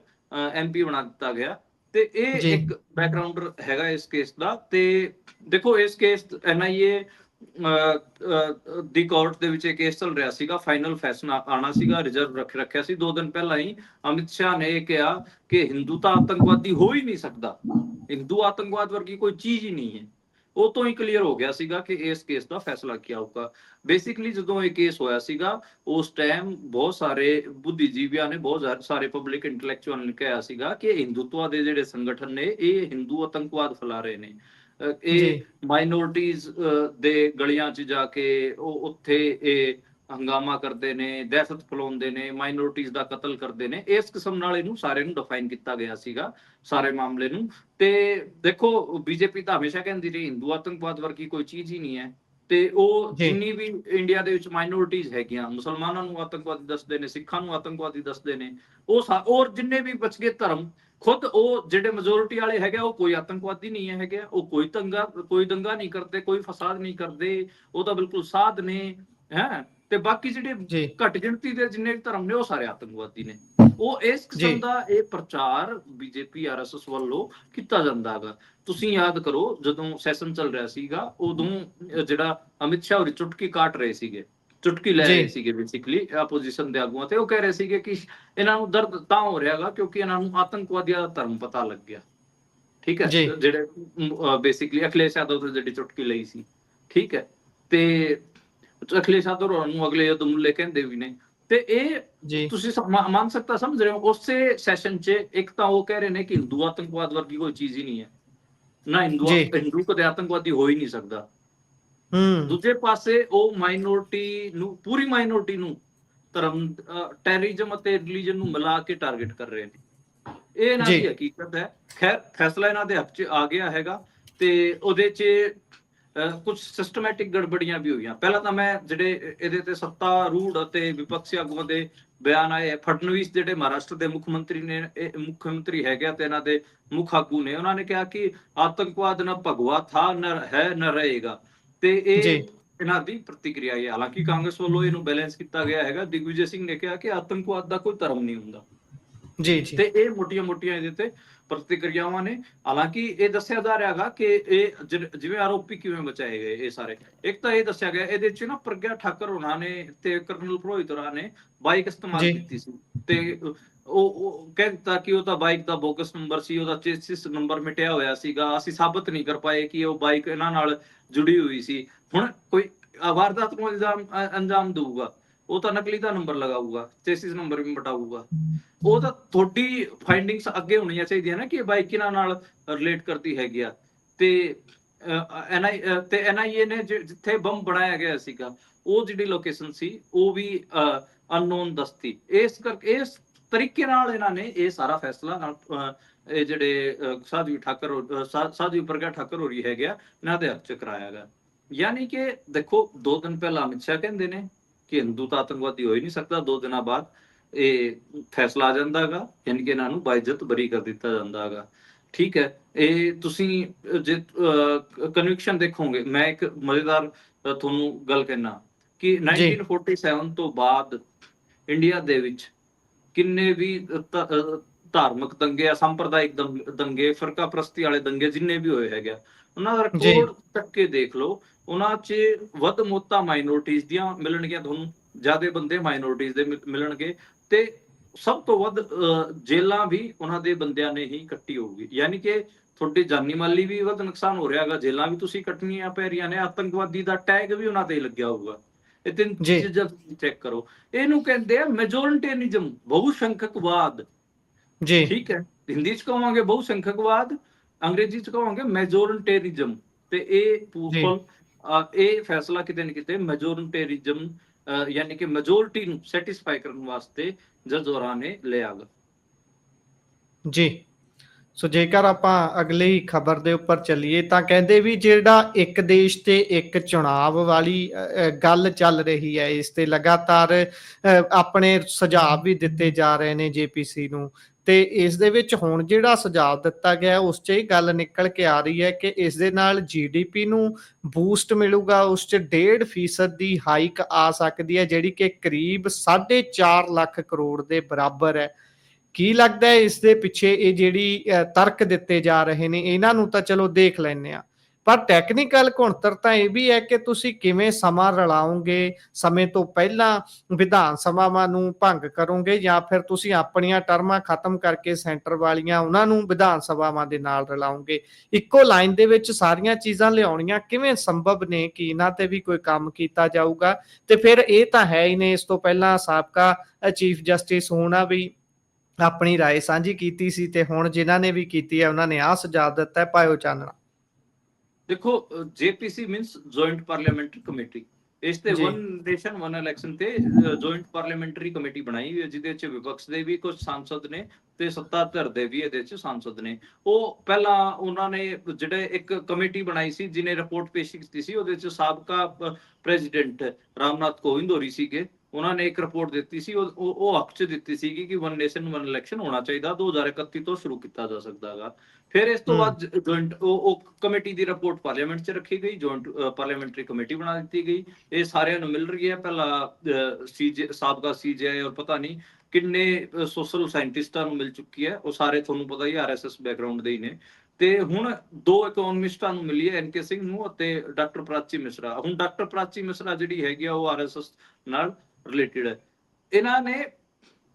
ਐਮਪੀ ਬਣਾ ਦਿੱਤਾ ਗਿਆ ਤੇ ਇਹ। ਇੱਕ ਬੈਕਗ੍ਰਾਉਂਡ ਹੈਗਾ ਇਸ ਕੇਸ ਦਾ ਤੇ ਦੇਖੋ ਇਸ ਕੇਸ ਐਨਆਈਏ ਦੀ ਕੋਰਟ ਦੇ ਵਿੱਚ ਇਹ ਕੇਸ ਚੱਲ ਰਿਹਾ ਸੀਗਾ ਫਾਈਨਲ ਫੈਸਲਾ ਆਣਾ ਸੀਗਾ ਰਿਜ਼ਰਵ ਰੱਖ, ਰੱਖਿਆ ਸੀ। ਦੋ ਦਿਨ ਪਹਿਲਾਂ ਹੀ ਅਮਿਤ ਸ਼ਾਹ ਨੇ ਇਹ ਕਿਹਾ ਕਿ ਹਿੰਦੂ ਤਾਂ ਆਤੰਕਵਾਦੀ ਹੋ ਹੀ ਨਹੀਂ ਸਕਦਾ। ਹਿੰਦੂ ਆਤੰਕਵਾਦ ਵਰਗੀ ਕੋਈ ਚੀਜ਼ ਹੀ ਨਹੀਂ ਹੈ। ਉਹ ਤੋਂ ਹੀ ਕਲੀਅਰ ਹੋ ਗਿਆ ਸੀਗਾ ਕਿ ਇਸ ਕੇਸ ਦਾ ਫੈਸਲਾ ਕੀ ਆਊਗਾ ਬੇਸਿਕਲੀ ਜਦੋਂ ਇਹ ਕੇਸ ਹੋਇਆ ਸੀਗਾ, ਉਸ ਟਾਈਮ ਬਹੁਤ ਸਾਰੇ ਬੁੱਧੀਜੀਵੀਆਂ ਨੇ, ਬਹੁਤ ਸਾਰੇ ਪਬਲਿਕ ਇੰਟੈਲੈਕਚੁਅਲ ਨੇ ਕਿਹਾ ਸੀਗਾ ਕਿ ਹਿੰਦੂਤਵਾ ਦੇ ਜਿਹੜੇ ਸੰਗਠਨ ਨੇ, ਇਹ ਹਿੰਦੂ ਆਤੰਕਵਾਦ ਫੈਲਾ ਰਹੇ ਨੇ। ਇਹ। ਮਾਈਨੋਰਟੀਜ਼ ਦੇ ਗਲੀਆਂ 'ਚ ਜਾ ਕੇ ਉਹ ਉੱਥੇ ਇਹ ਹੰਗਾਮਾ ਕਰਦੇ ਨੇ ਦਹਿਸ਼ਤ ਫੈਲਾਉਂਦੇ ਨੇ ਮਾਈਨੋਰਿਟੀਜ਼ ਦਾ ਕਤਲ ਕਰਦੇ ਨੇ ਇਸ ਕਿਸਮ ਨਾਲ ਇਹਨੂੰ ਸਾਰੇ ਨੂੰ ਡਿਫਾਈਨ ਕੀਤਾ ਗਿਆ ਸੀਗਾ ਸਾਰੇ ਮਾਮਲੇ ਨੂੰ ਤੇ ਦੇਖੋ ਬੀਜੇਪੀ ਤਾਂ ਹਮੇਸ਼ਾ ਕਹਿੰਦੀ ਰਹੀ ਹਿੰਦੂ ਆਤੰਕਵਾਦ ਵਰਗੀ ਕੋਈ ਚੀਜ਼ ਹੀ ਨਹੀਂ ਹੈ ਤੇ ਉਹ। ਜਿੰਨੀ ਵੀ ਇੰਡੀਆ ਦੇ ਵਿੱਚ ਮਾਈਨੋਰਿਟੀਜ਼ ਹੈਗੀਆਂ ਮੁਸਲਮਾਨਾਂ ਨੂੰ ਆਤੰਕਵਾਦੀ ਦੱਸਦੇ ਨੇ ਸਿੱਖਾਂ ਨੂੰ ਆਤੰਕਵਾਦੀ ਦੱਸਦੇ ਨੇ ਉਹ ਔਰ ਜਿੰਨੇ ਵੀ ਬਚਗੇ ਧਰਮ ਖੁਦ ਉਹ ਜਿਹੜੇ ਮੈਜੋਰਿਟੀ ਵਾਲੇ ਹੈਗੇ ਉਹ ਕੋਈ ਆਤੰਕਵਾਦੀ ਨਹੀਂ ਹੈ ਹੈਗੇ ਉਹ ਕੋਈ ਦੰਗਾ ਕੋਈ ਦੰਗਾ ਨਹੀਂ ਕਰਦੇ ਕੋਈ ਫਸਾਦ ਨਹੀਂ ਕਰਦੇ ਉਹ ਤਾਂ ਬਿਲਕੁਲ ਸਾਧ ਨੇ ਹੈ? ਤੇ ਬਾਕੀ ਜਿਹੜੇ ਘੱਟ ਗਿਣਤੀ ਦੇ ਜਿੰਨੇ ਵੀ ਧਰਮ ਨੇ ਉਹ ਸਾਰੇ ਆਤੰਕਵਾਦੀ ਨੇ। ਉਹ ਇਸ। ਕਿਸਮ ਦਾ ਇਹ ਪ੍ਰਚਾਰ ਬੀਜੇਪੀ ਆਰਐਸਐਸ ਵੱਲੋਂ ਕੀਤਾ ਜਾਂਦਾ ਹੈਗਾ। ਤੁਸੀਂ ਯਾਦ ਕਰੋ ਜਦੋਂ ਸੈਸ਼ਨ ਚੱਲ ਰਿਹਾ ਸੀਗਾ ਉਦੋਂ ਜਿਹੜਾ ਅਮਿਤ ਸ਼ਾਹ ਹੋਰੀ ਚੁਟਕੀ ਕਾਟ ਰਹੇ ਸੀਗੇ। ਚੁਟਕੀ ਲੈ। ਰਹੇ ਸੀਗੇ ਬੇਸਿਕਲੀ ਆਪੋਜੀਸ਼ਨ ਦੇ ਆਗੂਆਂ ਤੇ ਉਹ ਕਹਿ ਰਹੇ ਸੀਗੇ ਕਿ ਇਹਨਾਂ ਨੂੰ ਦਰਦ ਤਾਂ ਹੋ ਰਿਹਾਗਾ ਕਿਉਂਕਿ ਇਹਨਾਂ ਨੂੰ ਆਤੰਕਵਾਦੀਆਂ ਦਾ ਧਰਮ ਪਤਾ ਲੱਗ ਗਿਆ ਠੀਕ ਹੈ। ਜਿਹੜੇ ਬੇਸਿਕਲੀ ਅਖਿਲੇਸ਼ ਯਾਦਵ ਤੋਂ ਜਿਹੜੀ ਚੁਟਕੀ ਲਈ ਸੀ ਠੀਕ ਹੈ ਤੇ ਅਖਿਲੇਸ਼ ਯਾਦਵ ਨੂੰ ਅਗਲੇ ਯੁੱਧ ਮੁੱਲੇ ਕਹਿੰਦੇ ਵੀ ਨੇ ਤੇ ਇਹ ਤੁਸੀਂ ਮੰਨ ਸਕਦਾ ਸਮਝ ਰਹੇ ਹੋ ਉਸੇ ਸੈਸ਼ਨ 'ਚ ਇੱਕ ਤਾਂ ਉਹ ਕਹਿ ਰਹੇ ਨੇ ਕਿ ਹਿੰਦੂ ਆਤੰਕਵਾਦ ਵਰਗੀ ਕੋਈ ਚੀਜ਼ ਹੀ ਨਹੀਂ ਹੈ ਨਾ ਹਿੰਦੂ। ਹਿੰਦੂ ਕਦੇ ਆਤੰਕਵਾਦੀ ਹੋ ਹੀ ਨਹੀਂ ਸਕਦਾ ਦੂਜੇ ਪਾਸੇ ਉਹ ਮਾਈਨੋਰਿਟੀ ਨੂੰ ਪੂਰੀ ਮਾਈਨੋਰਿਟੀ ਨੂੰ ਧਰਮ ਟੈਰਰਿਜ਼ਮ ਅਤੇ ਰਿਲੀਜਨ ਨੂੰ ਮਿਲਾ ਕੇ ਟਾਰਗੇਟ ਕਰ ਰਹੇ ਨੇ। ਇਹ ਇਹਨਾਂ। ਦੀ ਹਕੀਕਤ ਹੈ। ਖੈਰ ਫੈਸਲਾ ਇਹਨਾਂ ਦੇ ਹੱਕ 'ਚ ਆ ਗਿਆ ਹੈਗਾ ਤੇ ਉਹਦੇ 'ਚ ਕੁਝ ਸਿਸਟਮੈਟਿਕ ਗੜਬੜੀਆਂ ਵੀ ਹੋਈਆਂ। ਪਹਿਲਾਂ ਤਾਂ ਮੈਂ ਜਿਹੜੇ ਇਹ- ਇਹਦੇ ਤੇ ਸੱਤਾ ਰੂੜ ਅਤੇ ਵਿਪਕਸ਼ੀ ਆਗੂਆਂ ਦੇ ਬਿਆਨ ਆਏ। ਫਡਨਵੀਸ ਜਿਹੜੇ ਮਹਾਰਾਸ਼ਟਰ ਦੇ ਮੁੱਖ ਮੰਤਰੀ ਨੇ ਇਹ ਮੁੱਖ ਮੰਤਰੀ ਹੈਗੇ ਤੇ ਇਹਨਾਂ ਦੇ ਮੁੱਖ ਆਗੂ ਨੇ। ਉਹਨਾਂ ਨੇ ਕਿਹਾ ਕਿ ਆਤੰਕਵਾਦ ਨਾ ਭਗਵਾ ਥਾ ਨ ਹੈ ਨ ਰਹੇਗਾ। ਤੇ ਇਹ। ਇਹਨਾਂ ਦੀ ਪ੍ਰਤੀਕਿਰਿਆ ਹੈ ਹਾਲਾਂਕਿ ਕਾਂਗਰਸ ਵੱਲੋਂ ਇਹਨੂੰ ਬੈਲੈਂਸ ਕੀਤਾ ਗਿਆ ਹੈਗਾ। ਦਿਗਵਿਜੇ ਸਿੰਘ ਨੇ ਕਿਹਾ ਕਿ ਆਤੰਕਵਾਦ ਦਾ ਕੋਈ ਧਰਮ ਨਹੀਂ ਹੁੰਦਾ। ਜੀ ਜੀ। ਤੇ ਇਹ ਮੋਟੀਆਂ-ਮੋਟੀਆਂ ਇਹਦੇ ਤੇ ਪ੍ਰਤੀਕਿਰਿਆਵਾਂ ਨੇ। ਹਾਲਾਂਕਿ ਇਹ ਦੱਸਿਆ ਜਾ ਰਿਹਾ ਹੈਗਾ ਕਿ ਇਹ ਜਿਵੇਂ ਆਰੋਪੀ ਕਿਵੇਂ ਬਚਾਏ ਗਏ ਇਹ ਸਾਰੇ। ਇੱਕ ਤਾਂ ਇਹ ਦੱਸਿਆ ਗਿਆ ਇਹਦੇ ਚ ਨਾ ਪ੍ਰਗਿਆ ਠਾਕਰ ਹੋਣਾ ਨੇ ਤੇ ਕਰਨਲ ਪ੍ਰੋਹਿਤ ਹੋਣਾ ਨੇ ਬਾਈਕ ਇਸਤੇਮਾਲ। ਕੀਤੀ ਸੀ। ਤੇ ਉਹ ਉਹ ਕਹਿ ਕਿ ਉਹ ਤਾਂ ਬਾਈਕ ਦਾ ਬੋਕਸ ਨੰਬਰ ਸੀ, ਉਹਦਾ ਚੇਸਿਸ ਨੰਬਰ ਮਿਟਿਆ ਹੋਇਆ ਸੀਗਾ। ਅਸੀਂ ਸਾਬਤ ਨਹੀਂ ਕਰ ਪਾਏ ਕਿ ਉਹ ਬਾਈਕ ਇਹਨਾਂ ਨਾਲ ਜੁੜੀ ਹੋਈ ਸੀ। ਹੁਣ ਕੋਈ ਵਾਰਦਾਤ ਨੂੰ ਇਲਜ਼ਾਮ ਅੰਜਾਮ ਦੇਊਗਾ। ਉਹ ਤਾਂ ਨਕਲੀ ਦਾ ਨੰਬਰ ਲਗਾਊਗਾ ਚੇਸਿਸ ਨੰਬਰ ਵੀ ਮਟਾਊਗਾ। ਉਹ ਤਾਂ ਤੁਹਾਡੀ ਫਾਈਂਡਿੰਗਸ ਅੱਗੇ ਹੋਣੀਆਂ ਚਾਹੀਦੀਆਂ ਨਾ ਕਿ ਇਹ ਬਾਈਕ ਕਿਹਨਾਂ ਨਾਲ ਰਿਲੇਟ ਕਰਦੀ ਹੈਗੀ ਆ। ਤੇ ਐਨਆਈ ਤੇ ਐਨਆਈਏ ਨੇ ਜਿ- ਜਿੱਥੇ ਬੰਬ ਬਣਾਇਆ ਗਿਆ ਸੀਗਾ, ਉਹ ਜਿਹੜੀ ਲੋਕੇਸ਼ਨ ਸੀ, ਉਹ ਵੀ ਅਨਨੋਨ ਦਸਤੀ। ਇਸ ਕਰਕੇ, ਇਸ ਤਰੀਕੇ ਨਾਲ ਇਹਨਾਂ ਨੇ ਇਹ ਸਾਰਾ ਫੈਸਲਾ ਨਾਲ ਇਹ ਜਿਹੜੇ ਸਾਧਵੀ ਠਾਕਰ ਹੋ- ਅਹ, ਸਾ- ਸਾਧਵੀ ਪ੍ਰਗਟ ਠਾਕਰ ਹੋ ਰਹੀ ਹੈਗਾ ਇਹਨਾਂ ਦੇ ਹੱਥ ਚ ਕਰਾਇਆ ਗਿਆ। ਯਾਨੀ ਕਿ ਦੇਖੋ ਦੋ ਦਿਨ ਪਹਿਲਾਂ ਅਮਿਤ ਸ਼ਾਹ ਕਹਿੰਦੇ ਨੇ ਕਿ ਹਿੰਦੂ ਤਾਂ ਆਤੰਕਵਾਦੀ ਹੋ ਹੀ ਨਹੀਂ ਸਕਦਾ ਦੋ ਦਿਨਾਂ ਬਾਅਦ ਇਹ ਫੈਸਲਾ ਆ ਜਾਂਦਾਗਾ ਯਾਨੀ ਕਿ ਇਹਨਾਂ ਨੂੰ ਬਾਇਜ਼ਤ ਬਰੀ ਕਰ ਦਿੱਤਾ ਜਾਂਦਾਗਾ। ਠੀਕ ਹੈ ਇਹ ਤੁਸੀਂ ਜੇ ਕਨਵਿਕਸ਼ਨ ਦੇਖੋਗੇ ਮੈਂ ਇੱਕ ਮਜ਼ੇਦਾਰ ਤੁਹਾਨੂੰ ਗੱਲ ਕਹਿਣਾ ਕਿ 1947 ਤੋਂ ਬਾਅਦ ਇੰਡੀਆ ਦੇ ਵਿੱਚ ਕਿੰਨੇ ਵੀ ਧਾਰਮਿਕ ਦੰਗੇ ਆ ਸੰਪਰਦਾਇਕ ਦੰਗ- ਫਰਕਾ ਪ੍ਰਸਤੀ ਵਾਲੇ ਦੰਗੇ ਜਿੰਨੇ ਵੀ ਹੋਏ ਹੈਗੇ ਉਹਨਾਂ ਦਾ। ਰਿਕਾਰਡ ਤੱਕ ਕੇ ਦੇਖ ਲਓ ਉਹਨਾਂ 'ਚ ਵੱਧ ਮੋਤਾ ਮਾਈਨੋਰਿਟੀਜ਼ ਦੀਆਂ ਮਿਲਣਗੀਆਂ ਤੁਹਾਨੂੰ ਜਿਆਦੇ ਬੰਦੇ ਮਾਈਨੋਰਿਟੀਜ਼ ਦੇ ਮਿਲ- ਮਿਲਣਗੇ ਤੇ ਸਭ ਤੋਂ ਵੱਧ ਜੇਲਾਂ ਵੀ ਉਹਨਾਂ ਦੇ ਬੰਦਿਆਂ ਨੇ ਹੀ ਕੱਟੀ ਹੋਊਗੀ ਯਾਨੀ ਕਿ ਤੁਹਾਡੇ ਜਾਨੀ ਮਾਲੀ ਵੀ ਵੱਧ ਨੁਕਸਾਨ ਹੋ ਰਿਹਾ ਹੈਗਾ ਜੇਲਾਂ ਵੀ ਤੁਸੀਂ ਕੱਟਣੀਆਂ ਪੈ ਰਹੀਆਂ ਨੇ ਆਤੰਕਵਾਦੀ ਦਾ ਟੈਗ ਵੀ ਉਹਨਾਂ ਤੇ ਲੱਗਿਆ ਹੋਊਗਾ ਇਹ ਤਿੰਨ। ਚੀਜ਼ਾਂ ਚੈੱਕ ਕਰੋ ਇਹਨੂੰ ਕਹਿੰਦੇ ਆ ਮੈਜੋਰਿਟੇਨਿਜ਼ਮ ਬਹੁਸੰਖਕਵਾਦ। ਜੀ। ਠੀਕ ਹੈ ਹਿੰਦੀ ਚ ਕਹਾਂਗੇ ਬਹੁਸੰਖਕਵਾਦ ਅੰਗਰੇਜ਼ੀ ਚ ਕਹਾਂਗੇ ਮੈਜੋਰਿਟੇਨਿਜ਼ਮ ਤੇ ਇਹ ਪੂਪਲ ਇਹ ਫੈਸਲਾ ਕਿਤੇ ਨਾ ਕਿਤੇ ਮੈਜੋਰਿਟੇਨਿਜ਼ਮ ਯਾਨੀ ਕਿ ਮੈਜੋਰਿਟੀ ਨੂੰ ਸੈਟੀਸਫਾਈ ਕਰਨ ਵਾਸਤੇ ਜੱਜ ਹੋਰਾਂ ਨੇ ਲਿਆ ਗਾ। ਜੀ। ਸੋ ਜੇਕਰ ਆਪਾਂ ਅਗਲੀ ਖਬਰ ਦੇ ਉੱਪਰ ਚੱਲੀਏ ਤਾਂ ਕਹਿੰਦੇ ਵੀ ਜਿਹੜਾ ਇੱਕ ਦੇਸ਼ ਤੇ ਇੱਕ ਚੁਣਾਵ ਵਾਲੀ ਗੱਲ ਚੱਲ ਰਹੀ ਹੈ, ਇਸ ਤੇ ਲਗਾਤਾਰ ਆਪਣੇ ਸੁਝਾਅ ਵੀ ਦਿੱਤੇ ਜਾ ਰਹੇ ਨੇ ਜੇਪੀਸੀ ਨੂੰ। ਤੇ ਇਸ ਦੇ ਵਿੱਚ ਹੁਣ ਜਿਹੜਾ ਸੁਝਾਅ ਦਿੱਤਾ ਗਿਆ, ਉਸ 'ਚ ਇਹ ਗੱਲ ਨਿਕਲ ਕੇ ਆ ਰਹੀ ਹੈ ਕਿ ਇਸ ਦੇ ਨਾਲ ਜੀਡੀਪੀ ਨੂੰ ਬੂਸਟ ਮਿਲੂਗਾ, ਉਸ 'ਚ 1.5% ਦੀ ਹਾਈਕ ਆ ਸਕਦੀ ਹੈ, ਜਿਹੜੀ ਕਿ ਕਰੀਬ 4.5 ਲੱਖ ਕਰੋੜ ਦੇ ਬਰਾਬਰ ਹੈ। ਕੀ ਲੱਗਦਾ ਹੈ ਇਸ ਦੇ ਪਿੱਛੇ ਇਹ ਜਿਹੜੀ ਤਰਕ ਦਿੱਤੇ ਜਾ ਰਹੇ ਨੇ, ਇਹਨਾਂ ਨੂੰ ਤਾਂ ਚਲੋ ਦੇਖ ਲੈਂਦੇ ਆ ਪਰ ਟੈਕਨੀਕਲ ਘੁਣਤਰ ਤਾਂ ਇਹ ਵੀ ਹੈ ਕਿ ਤੁਸੀਂ ਕਿਵੇਂ ਸਮਾਂ ਰਲਾਓਗੇ, ਸਮੇਂ ਤੋਂ ਪਹਿਲਾਂ ਵਿਧਾਨ ਸਭਾਵਾਂ ਨੂੰ ਭੰਗ ਕਰੋਗੇ ਜਾਂ ਫਿਰ ਤੁਸੀਂ ਆਪਣੀਆਂ ਟਰਮਾਂ ਖਤਮ ਕਰਕੇ ਸੈਂਟਰ ਵਾਲੀਆਂ ਉਹਨਾਂ ਨੂੰ ਵਿਧਾਨ ਸਭਾਵਾਂ ਦੇ ਨਾਲ ਰਲਾਓਗੇ। ਇੱਕੋ ਲਾਈਨ ਦੇ ਵਿੱਚ ਸਾਰੀਆਂ ਚੀਜ਼ਾਂ ਲਿਆਉਣੀਆਂ ਕਿਵੇਂ ਸੰਭਵ ਨੇ ਕਿ ਇਹਨਾਂ ਤੇ ਵੀ ਕੋਈ ਕੰਮ ਕੀਤਾ ਜਾਊਗਾ? ਤੇ ਫਿਰ ਇਹ ਤਾਂ ਹੈ ਹੀ ਨੇ, ਇਸ ਤੋਂ ਪਹਿਲਾਂ ਸਾਬਕਾ ਚੀਫ ਜਸਟਿਸ ਹੋਣਾ ਵੀ ਆਪਣੀ رائے ਸਾਂਝੀ ਕੀਤੀ ਸੀ ਤੇ ਹੁਣ ਜਿਨ੍ਹਾਂ ਨੇ ਵੀ ਕੀਤੀ ਹੈ ਉਹਨਾਂ ਨੇ ਆਹ ਸੁਝਾਅ ਦਿੱਤਾ ਹੈ ਪਾਇਓ ਚਾਨਣਾ ਦੇਖੋ JPC means joint parliamentary committee ਇਸ ਤੇ ਜੀ। ਵਨ ਨੇਸ਼ਨ ਵਨ ਇਲੈਕਸ਼ਨ ਤੇ ਜੁਆਇੰਟ ਪਾਰਲੀਮੈਂਟਰੀ ਕਮੇਟੀ ਬਣਾਈ ਹੋਈ ਹੈ ਜਿਹਦੇ ਵਿੱਚ ਵਿਪਕਸ਼ ਦੇ ਵੀ ਕੁਝ ਸਾਂਸਦ ਨੇ ਤੇ ਸੱਤਾ ਧਿਰ ਦੇ ਵੀ ਇਹਦੇ ਵਿੱਚ ਸਾਂਸਦ ਨੇ ਉਹ ਪਹਿਲਾਂ ਉਹਨਾਂ ਨੇ ਜਿਹੜੇ ਇੱਕ ਕਮੇਟੀ ਬਣਾਈ ਸੀ ਜਿਹਨੇ ਰਿਪੋਰਟ ਪੇਸ਼ ਕੀਤੀ ਸੀ ਉਹਦੇ ਵਿੱਚ ਸਾਬਕਾ ਪ੍ਰੈਜ਼ੀਡੈਂਟ ਰਾਮਨਾਥ ਕੋਵਿੰਦ ਹੋਰੀ ਸੀਗੇ ਉਹਨਾਂ ਨੇ ਇੱਕ ਰਿਪੋਰਟ ਦਿੱਤੀ ਸੀ ਉਹ ਉਹ ਹੱਕ ਚ ਦਿੱਤੀ ਸੀਗੀ ਕਿ ਵਨ ਨੇਸ਼ਨ ਵਨ ਇਲੈਕਸ਼ਨ ਹੋਣਾ ਚਾਹੀਦਾ 2031 ਤੋਂ ਸ਼ੁਰੂ ਕੀਤਾ ਜਾ ਸਕਦਾਗਾ। ਫਿਰ ਇਸ ਤੋਂ। ਬਾਅਦ ਜੁਆਇੰਟ ਉਹ ਉਹ ਕਮੇਟੀ ਦੀ ਰਿਪੋਰਟ ਪਾਰਲੀਮੈਂਟ 'ਚ ਰੱਖੀ ਗਈ ਜੁਆਇੰਟ ਪਾਰਲੀਮੈਂਟਰੀ ਕਮੇਟੀ ਬਣਾ ਦਿੱਤੀ ਗਈ। ਇਹ ਸਾਰਿਆਂ ਨੂੰ ਮਿਲ ਰਹੀ ਹੈ ਪਹਿਲਾਂ ਸੀਜੇ ਸਾਬਕਾ ਸੀਜੇ ਔਰ ਪਤਾ ਨਹੀਂ ਕਿੰਨੇ ਸੋਸ਼ਲ ਸਾਇੰਟਿਸਟਾਂ ਨੂੰ ਮਿਲ ਚੁੱਕੀ ਹੈ ਉਹ ਸਾਰੇ ਤੁਹਾਨੂੰ ਪਤਾ ਹੀ ਆਰਐਸਐਸ ਬੈਕਗ੍ਰਾਉਂਡ ਦੇ ਹੀ ਨੇ। ਤੇ ਹੁਣ ਦੋ ਇਕਨੋਮਿਸਟਾਂ ਨੂੰ ਮਿਲੀ ਹੈ ਐਨਕੇ ਸਿੰਘ ਨੂੰ ਅਤੇ ਡਾਕਟਰ ਪ੍ਰਾਚੀ ਮਿਸ਼ਰਾ। ਹੁਣ ਡਾਕਟਰ ਪ੍ਰਾਚੀ ਮਿਸ਼ਰਾ ਜਿਹੜੀ ਹੈਗੀ ਆ ਉਹ ਆਰਐਸਐਸ ਨਾਲ ਰਿਲੇਟਡ ਹੈ ਇਹਨਾਂ ਨੇ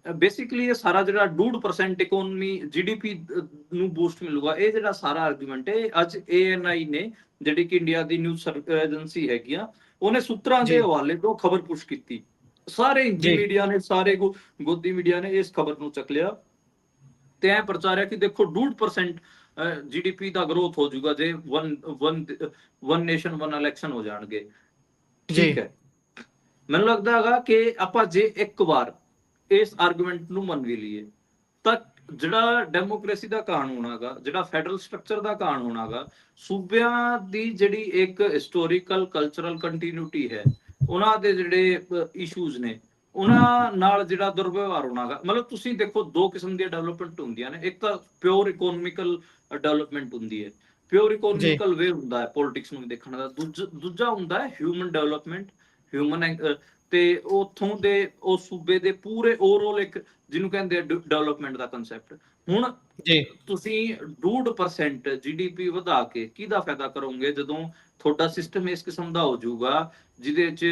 ਬੇਸਿਕਲੀ ਇਹ ਸਾਰਾ ਜਿਹੜਾ 2% ਇਕਨੋਮੀ ਜੀਡੀਪੀ ਨੂੰ ਬੂਸਟ ਮਿਲੂਗਾ ਇਹ ਜਿਹੜਾ ਸਾਰਾ ਆਰਗੂਮੈਂਟ ਹੈ ਅੱਜ ਏਐਨਆਈ ਨੇ ਜਿਹੜੀ ਕਿ ਇੰਡੀਆ ਦੀ ਨਿਊਜ਼ ਏਜੰਸੀ ਹੈਗੀ ਆ ਉਹਨੇ ਸੂਤਰਾਂ। ਦੇ ਹਵਾਲੇ ਤੋਂ ਖਬਰ ਪੁਸ਼ ਕੀਤੀ ਸਾਰੇ। ਹਿੰਦੀ ਮੀਡੀਆ ਨੇ ਸਾਰੇ ਗੋਦੀ ਮੀਡੀਆ ਨੇ ਇਸ ਖਬਰ ਨੂੰ ਚੱਕ ਲਿਆ ਤੇ ਐ ਪ੍ਰਚਾਰਿਆ ਕਿ ਦੇਖੋ 2% ਜੀਡੀਪੀ ਦਾ ਗਰੋਥ ਹੋ ਜਾਊਗਾ ਜੇ one one one nation one election ਹੋ ਜਾਣਗੇ। ਠੀਕ ਹੈ ਮੈਨੂੰ ਲੱਗਦਾ ਹੈਗਾ ਕਿ ਆਪਾਂ ਜੇ ਇੱਕ ਵਾਰ ਇਸ ਆਰਗੂਮੈਂਟ ਨੂੰ ਮੰਨ ਵੀ ਲਈਏ ਤਾਂ ਜਿਹੜਾ ਡੈਮੋਕ੍ਰੇਸੀ ਦਾ ਕਾਨੂੰਨ ਹੈਗਾ ਜਿਹੜਾ ਫੈਡਰਲ ਸਟਰਕਚਰ ਦਾ ਕਾਨੂੰਨ ਹੈਗਾ ਸੂਬਿਆਂ ਦੀ ਜਿਹੜੀ ਇੱਕ ਹਿਸਟੋਰੀਕਲ ਕਲਚਰਲ ਕੰਟੀਨਿਊਟੀ ਹੈ ਉਹਨਾਂ ਦੇ ਜਿਹੜੇ ਇਸ਼ੂਜ਼ ਨੇ ਉਹਨਾਂ ਨਾਲ ਜਿਹੜਾ ਦੁਰਵਿਵਹਾਰ ਹੋਣਾਗਾ ਮਤਲਬ ਤੁਸੀਂ ਦੇਖੋ ਦੋ ਕਿਸਮ ਦੀਆਂ ਡਿਵੈਲਪਮੈਂਟ ਹੁੰਦੀਆਂ ਨੇ ਇੱਕ ਤਾਂ ਪਿਓਰ ਇਕਨੋਮਿਕਲ ਡਿਵੈਲਪਮੈਂਟ ਹੁੰਦੀ ਹੈ। ਪਿਓਰ ਇਕਨੋਮਿਕਲ ਵੇ ਹੁੰਦਾ ਹੈ ਪੋਲਿਟਿਕਸ ਨੂੰ ਦੇਖਣ ਦਾ ਦੂਜਾ ਦੂਜਾ ਹੁੰਦਾ ਹੈ ਹਿਊਮਨ ਡਿਵੈਲਪਮੈਂਟ ਹਿਊਮਨ ਤੇ ਉਥੋਂ ਦੇ ਉਹ ਸੂਬੇ ਦੇ ਪੂਰੇ ਓਵਰਆਲ ਇੱਕ ਜਿਹਨੂੰ ਕਹਿੰਦੇ ਆ ਡਿਵੈਲਪਮੈਂਟ ਦਾ ਕਨਸੈਪਟ ਹੁਣ ਜੀ। ਤੁਸੀਂ 2% ਜੀਡੀਪੀ ਵਧਾ ਕੇ ਕਿਹਦਾ ਫਾਇਦਾ ਕਰੋਗੇ? ਜਦੋਂ ਤੁਹਾਡਾ ਸਿਸਟਮ ਇਸ ਕਿਸਮ ਦਾ ਹੋ ਜਾਊਗਾ ਜਿਹਦੇ ਚ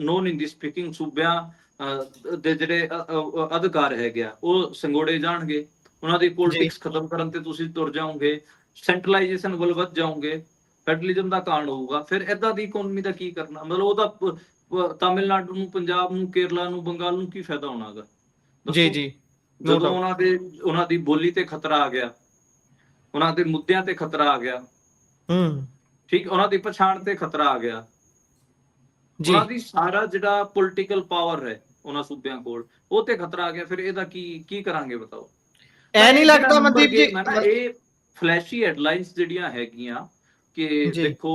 ਨੋਨ ਹਿੰਦੀ ਸਪੀਕਿੰਗ ਸੂਬਿਆਂ ਦੇ ਜਿਹੜੇ ਅਧਿਕਾਰ ਹੈਗੇ ਆ ਉਹ ਸੰਗੋੜੇ ਜਾਣਗੇ। ਉਹਨਾਂ ਦੀ ਪੋਲਿਟਿਕਸ ਖਤਮ ਕਰਨ ਤੇ ਤੁਸੀਂ ਤੁਰ ਜਾਓਗੇ। ਸੈਂਟਰਲਾਈਜੇਸ਼ਨ ਵੱਲ ਵੱਧ ਜਾਓਗੇ। ਫੈਡਰਲਿਜ਼ਮ ਦਾ ਕਾਰਨ ਹੋਊਗਾ ਫਿਰ ਇਦਾਂ ਦੀ ਇਕਨੋਮੀ ਦਾ ਕੀ ਕਰਨਾ? ਮਤਲਬ ਉਹਦਾ ਤਾਮਿਲਨਾਡੂ ਨੂੰ ਪੰਜਾਬ ਨੂੰ ਕੇਰਲਾ ਨੂੰ ਬੰਗਾਲ ਨੂੰ ਕੀ ਫਾਇਦਾ ਹੋਣਾਗਾ ਜੀ ਜੀ। ਜਦੋਂ. ਉਹਨਾਂ ਦੇ ਉਹਨਾਂ ਦੀ ਬੋਲੀ ਤੇ ਖਤਰਾ ਆ ਗਿਆ ਉਹਨਾਂ ਦੇ ਮੁੱਦਿਆਂ ਤੇ ਖਤਰਾ ਆ ਗਿਆ ਹੂੰ। ਠੀਕ ਉਹਨਾਂ ਦੀ ਪਛਾਣ ਤੇ ਖਤਰਾ ਆ ਗਿਆ। ਜੀ। ਉਹਨਾਂ ਦੀ ਸਾਰਾ ਜਿਹੜਾ ਪੋਲਿਟੀਕਲ ਪਾਵਰ ਹੈ ਉਹਨਾਂ ਸੂਬਿਆਂ ਕੋਲ ਉਹ ਤੇ ਖਤਰਾ ਆ ਗਿਆ ਫਿਰ ਇਹਦਾ ਕੀ ਕੀ ਕਰਾਂਗੇ ਬਤਾਓ? ਐ ਨਹੀਂ ਲੱਗਦਾ ਮਨਦੀਪ ਜੀ ਇਹ ਫਲੈਸ਼ੀ ਹੈਡਲਾਈਨਸ ਜਿਹੜੀਆਂ ਹੈਗੀਆਂ ਕਿ। ਦੇਖੋ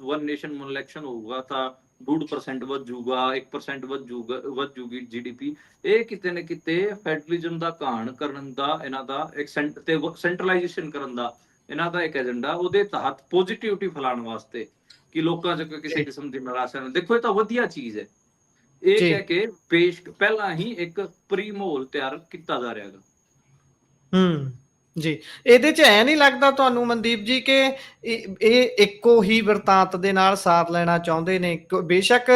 ਵਨ ਨੇਸ਼ਨ ਵਨ ਇਲੈਕਸ਼ਨ ਹੋਊਗਾ ਤਾਂ 2% ਵੱਧ ਜਾਊਗਾ 1% ਵੱਧ ਜਾਊਗਾ ਵੱਧ ਜੂਗੀ ਜੀਡੀਪੀ ਇਹ ਕਿਤੇ ਨਾ ਕਿਤੇ ਫੈਡਰਲਿਜ਼ਮ ਦਾ ਕਾਣ ਕਰਨ ਦਾ ਇਹਨਾਂ ਦਾ ਇੱਕ ਤੇ ਸੈਂਟਰਲਾਈਜੇਸ਼ਨ ਕਰਨ ਦਾ ਇਹਨਾਂ ਦਾ ਇੱਕ ਏਜੰਡਾ ਉਹਦੇ ਤਹਿਤ ਪੋਜ਼ਿਟਿਵਿਟੀ ਫੈਲਾਉਣ ਵਾਸਤੇ ਕਿ ਲੋਕਾਂ 'ਚ ਕਿਸੇ। ਕਿਸਮ ਦੀ ਨਿਰਾਸ਼ਾ ਨਾ ਦੇਖੋ ਇਹ ਤਾਂ ਵਧੀਆ ਚੀਜ਼ ਹੈ ਇਹ। ਕਹਿ ਕੇ ਪੇਸ਼ ਪਹਿਲਾਂ ਹੀ ਇੱਕ ਪ੍ਰੀ ਮਾਹੌਲ ਤਿਆਰ ਕੀਤਾ ਜਾ ਰਿਹਾ ਹੈਗਾ ਹੂੰ ਜੀ। ਇਹਦੇ ਚ ਐ ਨਹੀਂ ਲੱਗਦਾ ਤੁਹਾਨੂੰ ਮਨਦੀਪ ਜੀ ਕਿ ਇਹ ਇੱਕੋ ਹੀ ਵਰਤਾਂਤ ਦੇ ਨਾਲ ਸਾਥ ਲੈਣਾ ਚਾਹੁੰਦੇ ਨੇ? ਬੇਸ਼ੱਕ